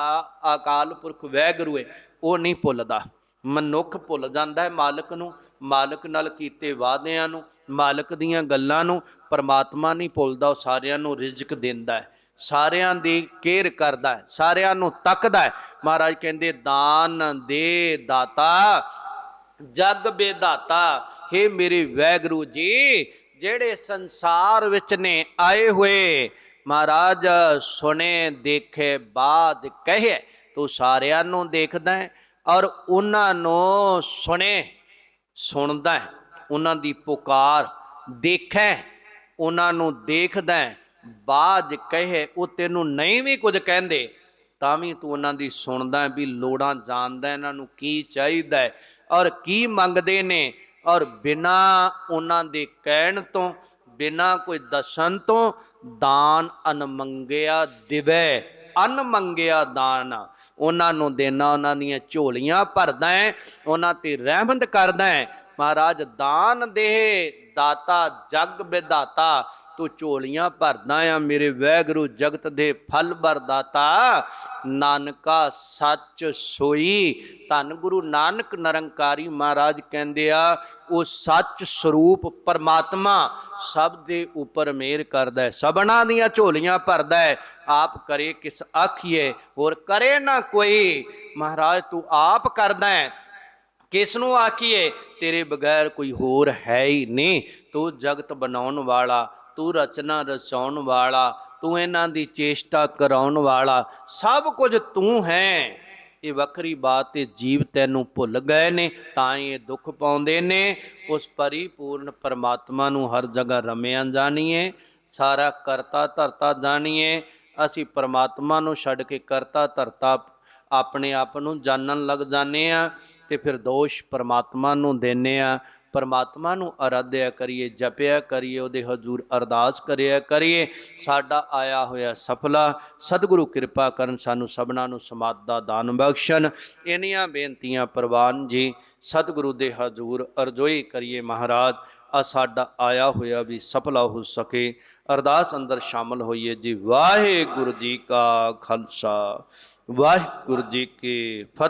S1: ਅਕਾਲ ਪੁਰਖ ਵੈਗਰੂ ਹੈ ਉਹ ਨਹੀਂ ਭੁੱਲਦਾ। ਮਨੁੱਖ ਭੁੱਲ ਜਾਂਦਾ ਹੈ ਮਾਲਕ ਨੂੰ, ਮਾਲਕ ਨਾਲ ਕੀਤੇ ਵਾਅਦਿਆਂ ਨੂੰ, ਮਾਲਕ ਦੀਆਂ ਗੱਲਾਂ ਨੂੰ, ਪਰਮਾਤਮਾ ਨਹੀਂ ਭੁੱਲਦਾ, ਉਹ ਸਾਰਿਆਂ ਨੂੰ ਰਿਜ਼ਕ ਦਿੰਦਾ ਹੈ। ਸਾਰਿਆਂ ਦੀ ਕੇਅਰ ਕਰਦਾ ਹੈ ਸਾਰਿਆਂ ਨੂੰ ਤੱਕਦਾ ਹੈ। ਮਹਾਰਾਜ ਕਹਿੰਦੇ ਦਾਨ ਦੇ ਦਾਤਾ ਜਗ ਬੇਦਾਤਾ हे ਮੇਰੇ ਵੈਗਰੂ ਜੀ ਜਿਹੜੇ ਸੰਸਾਰ ਵਿੱਚ ਨੇ ਆਏ ਹੋਏ ਮਹਾਰਾਜ ਸੁਣੇ ਦੇਖੇ ਬਾਦ ਕਹੇ ਤੂੰ ਸਾਰਿਆਂ ਨੂੰ ਦੇਖਦਾ ਹੈ ਔਰ ਉਹਨਾਂ ਨੂੰ ਸੁਣੇ ਸੁਣਦਾ ਹੈ। ਉਹਨਾਂ ਦੀ ਪੁਕਾਰ ਦੇਖੈ ਉਹਨਾਂ ਨੂੰ ਦੇਖਦਾ ਹੈ, ਬਾਜ ਕਹੇ, ਉਹ ਤੈਨੂੰ ਨਹੀਂ ਵੀ ਕੁਝ ਕਹਿੰਦੇ, ਤਾਂ ਵੀ ਤੂੰ ਉਹਨਾਂ ਦੀ ਸੁਣਦਾ ਵੀ ਲੋੜਾਂ ਜਾਣਦਾ ਇਹਨਾਂ ਨੂੰ ਕੀ ਚਾਹੀਦਾ ਔਰ ਕੀ ਮੰਗਦੇ ਨੇ ਔਰ ਬਿਨਾ ਉਹਨਾਂ ਦੇ ਕਹਿਣ ਤੋਂ, ਬਿਨਾ ਕੋਈ ਦੱਸਣ ਤੋਂ ਦਾਨ ਅਨਮੰਗਿਆ ਦਿਵੈ। ਅਨਮੰਗਿਆ ਦਾਨ। ਉਹਨਾਂ ਨੂੰ ਦੇਣਾ, ਉਹਨਾਂ ਦੀਆਂ ਝੋਲੀਆਂ ਭਰਦਾ ਹੈ, ਉਹਨਾਂ ਤੇ ਰਹਿਮਤ ਕਰਦਾ ਹੈ। ਮਹਾਰਾਜ ਦਾਨ ਦੇ ਦਾਤਾ, ਜਗ ਵਿਦਾਤਾ ਤੂੰ ਝੋਲੀਆਂ ਭਰਦਾ ਆ, ਮੇਰੇ ਵੈਗਰੂ ਜਗਤ ਦੇ ਫਲ ਬਰਦਾਤਾ ਨਾਨਕਾ ਸੱਚ ਸੋਈ, ਧੰਨ ਗੁਰੂ ਨਾਨਕ ਨਿਰੰਕਾਰੀ ਮਹਾਰਾਜ ਕਹਿੰਦੇ ਆ, ਉਹ ਸੱਚ ਸਰੂਪ ਪਰਮਾਤਮਾ ਸਭ ਦੇ ਉੱਪਰ ਮੇਰ ਕਰਦਾ ਹੈ, ਸਭਨਾ ਦੀਆਂ ਝੋਲੀਆਂ ਭਰਦਾ ਹੈ, ਆਪ ਕਰੇ ਕਿਸ ਆਖੀਏ, ਹੋਰ ਕਰੇ ਨਾ ਕੋਈ। ਮਹਾਰਾਜ, ਤੂੰ ਆਪ ਕਰਦਾ ਹੈ ਕਿਸ ਨੂੰ ਆਖੀਏ? ਤੇਰੇ ਬਗੈਰ ਕੋਈ ਹੋਰ ਹੈ ਹੀ ਨਹੀਂ। ਤੂੰ ਜਗਤ ਬਣਾਉਣ ਵਾਲਾ, ਤੂੰ ਰਚਨਾ ਰਚਾਉਣ ਵਾਲਾ, ਤੂੰ ਇਹਨਾਂ ਦੀ ਚੇਸ਼ਟਾ ਕਰਾਉਣ ਵਾਲਾ, ਸਭ ਕੁਝ ਤੂੰ ਹੈ। ਇਹ ਵੱਖਰੀ ਬਾਤ ਤੇ ਜੀਵ ਤੈਨੂੰ ਭੁੱਲ ਗਏ ਨੇ, ਤਾਂ ਹੀ ਇਹ ਦੁੱਖ ਪਾਉਂਦੇ ਨੇ। ਉਸ ਪਰਿਪੂਰਨ ਪਰਮਾਤਮਾ ਨੂੰ ਹਰ ਜਗ੍ਹਾ ਰਮਿਆ ਜਾਣੀਏ, ਸਾਰਾ ਕਰਤਾ ਧਰਤਾ ਜਾਣੀਏ। ਅਸੀਂ ਪਰਮਾਤਮਾ ਨੂੰ ਛੱਡ ਕੇ ਕਰਤਾ ਧਰਤਾ ਆਪਣੇ ਆਪ ਨੂੰ ਜਾਣਨ ਲੱਗ ਜਾਂਦੇ ਆ ਤੇ ਫਿਰ ਦੋਸ਼ ਪਰਮਾਤਮਾ ਨੂੰ ਦਿੰਨੇ ਆ। ਪਰਮਾਤਮਾ ਨੂੰ ਅਰਾਧਿਆ ਕਰੀਏ, ਜਪਿਆ ਕਰੀਏ, ਉਹਦੇ ਹਜ਼ੂਰ ਅਰਦਾਸ ਕਰਿਆ ਕਰੀਏ। ਸਾਡਾ ਆਇਆ ਹੋਇਆ ਸਫਲਾ, ਸਤਿਗੁਰੂ ਕਿਰਪਾ ਕਰਨ ਸਾਨੂੰ ਸਭਨਾਂ ਨੂੰ ਸਮਾਦ ਦਾ ਦਾਨ ਬਖਸ਼ਣ। ਇੰਨੀਆਂ ਬੇਨਤੀਆਂ ਪ੍ਰਵਾਨ ਜੀ, ਸਤਿਗੁਰੂ ਦੇ ਹਜ਼ੂਰ ਅਰਜ਼ੋਈ ਕਰੀਏ ਮਹਾਰਾਜ। ਆ ਸਾਡਾ ਆਇਆ ਹੋਇਆ ਵੀ ਸਫਲਾ ਹੋ ਸਕੇ। ਅਰਦਾਸ ਅੰਦਰ ਸ਼ਾਮਲ ਹੋਈਏ ਜੀ। ਵਾਹਿਗੁਰੂ ਜੀ ਕਾ ਖਾਲਸਾ। ਵਾਹਿਗੁਰੂ ਜੀ ਕੀ ਫਤਿਹ।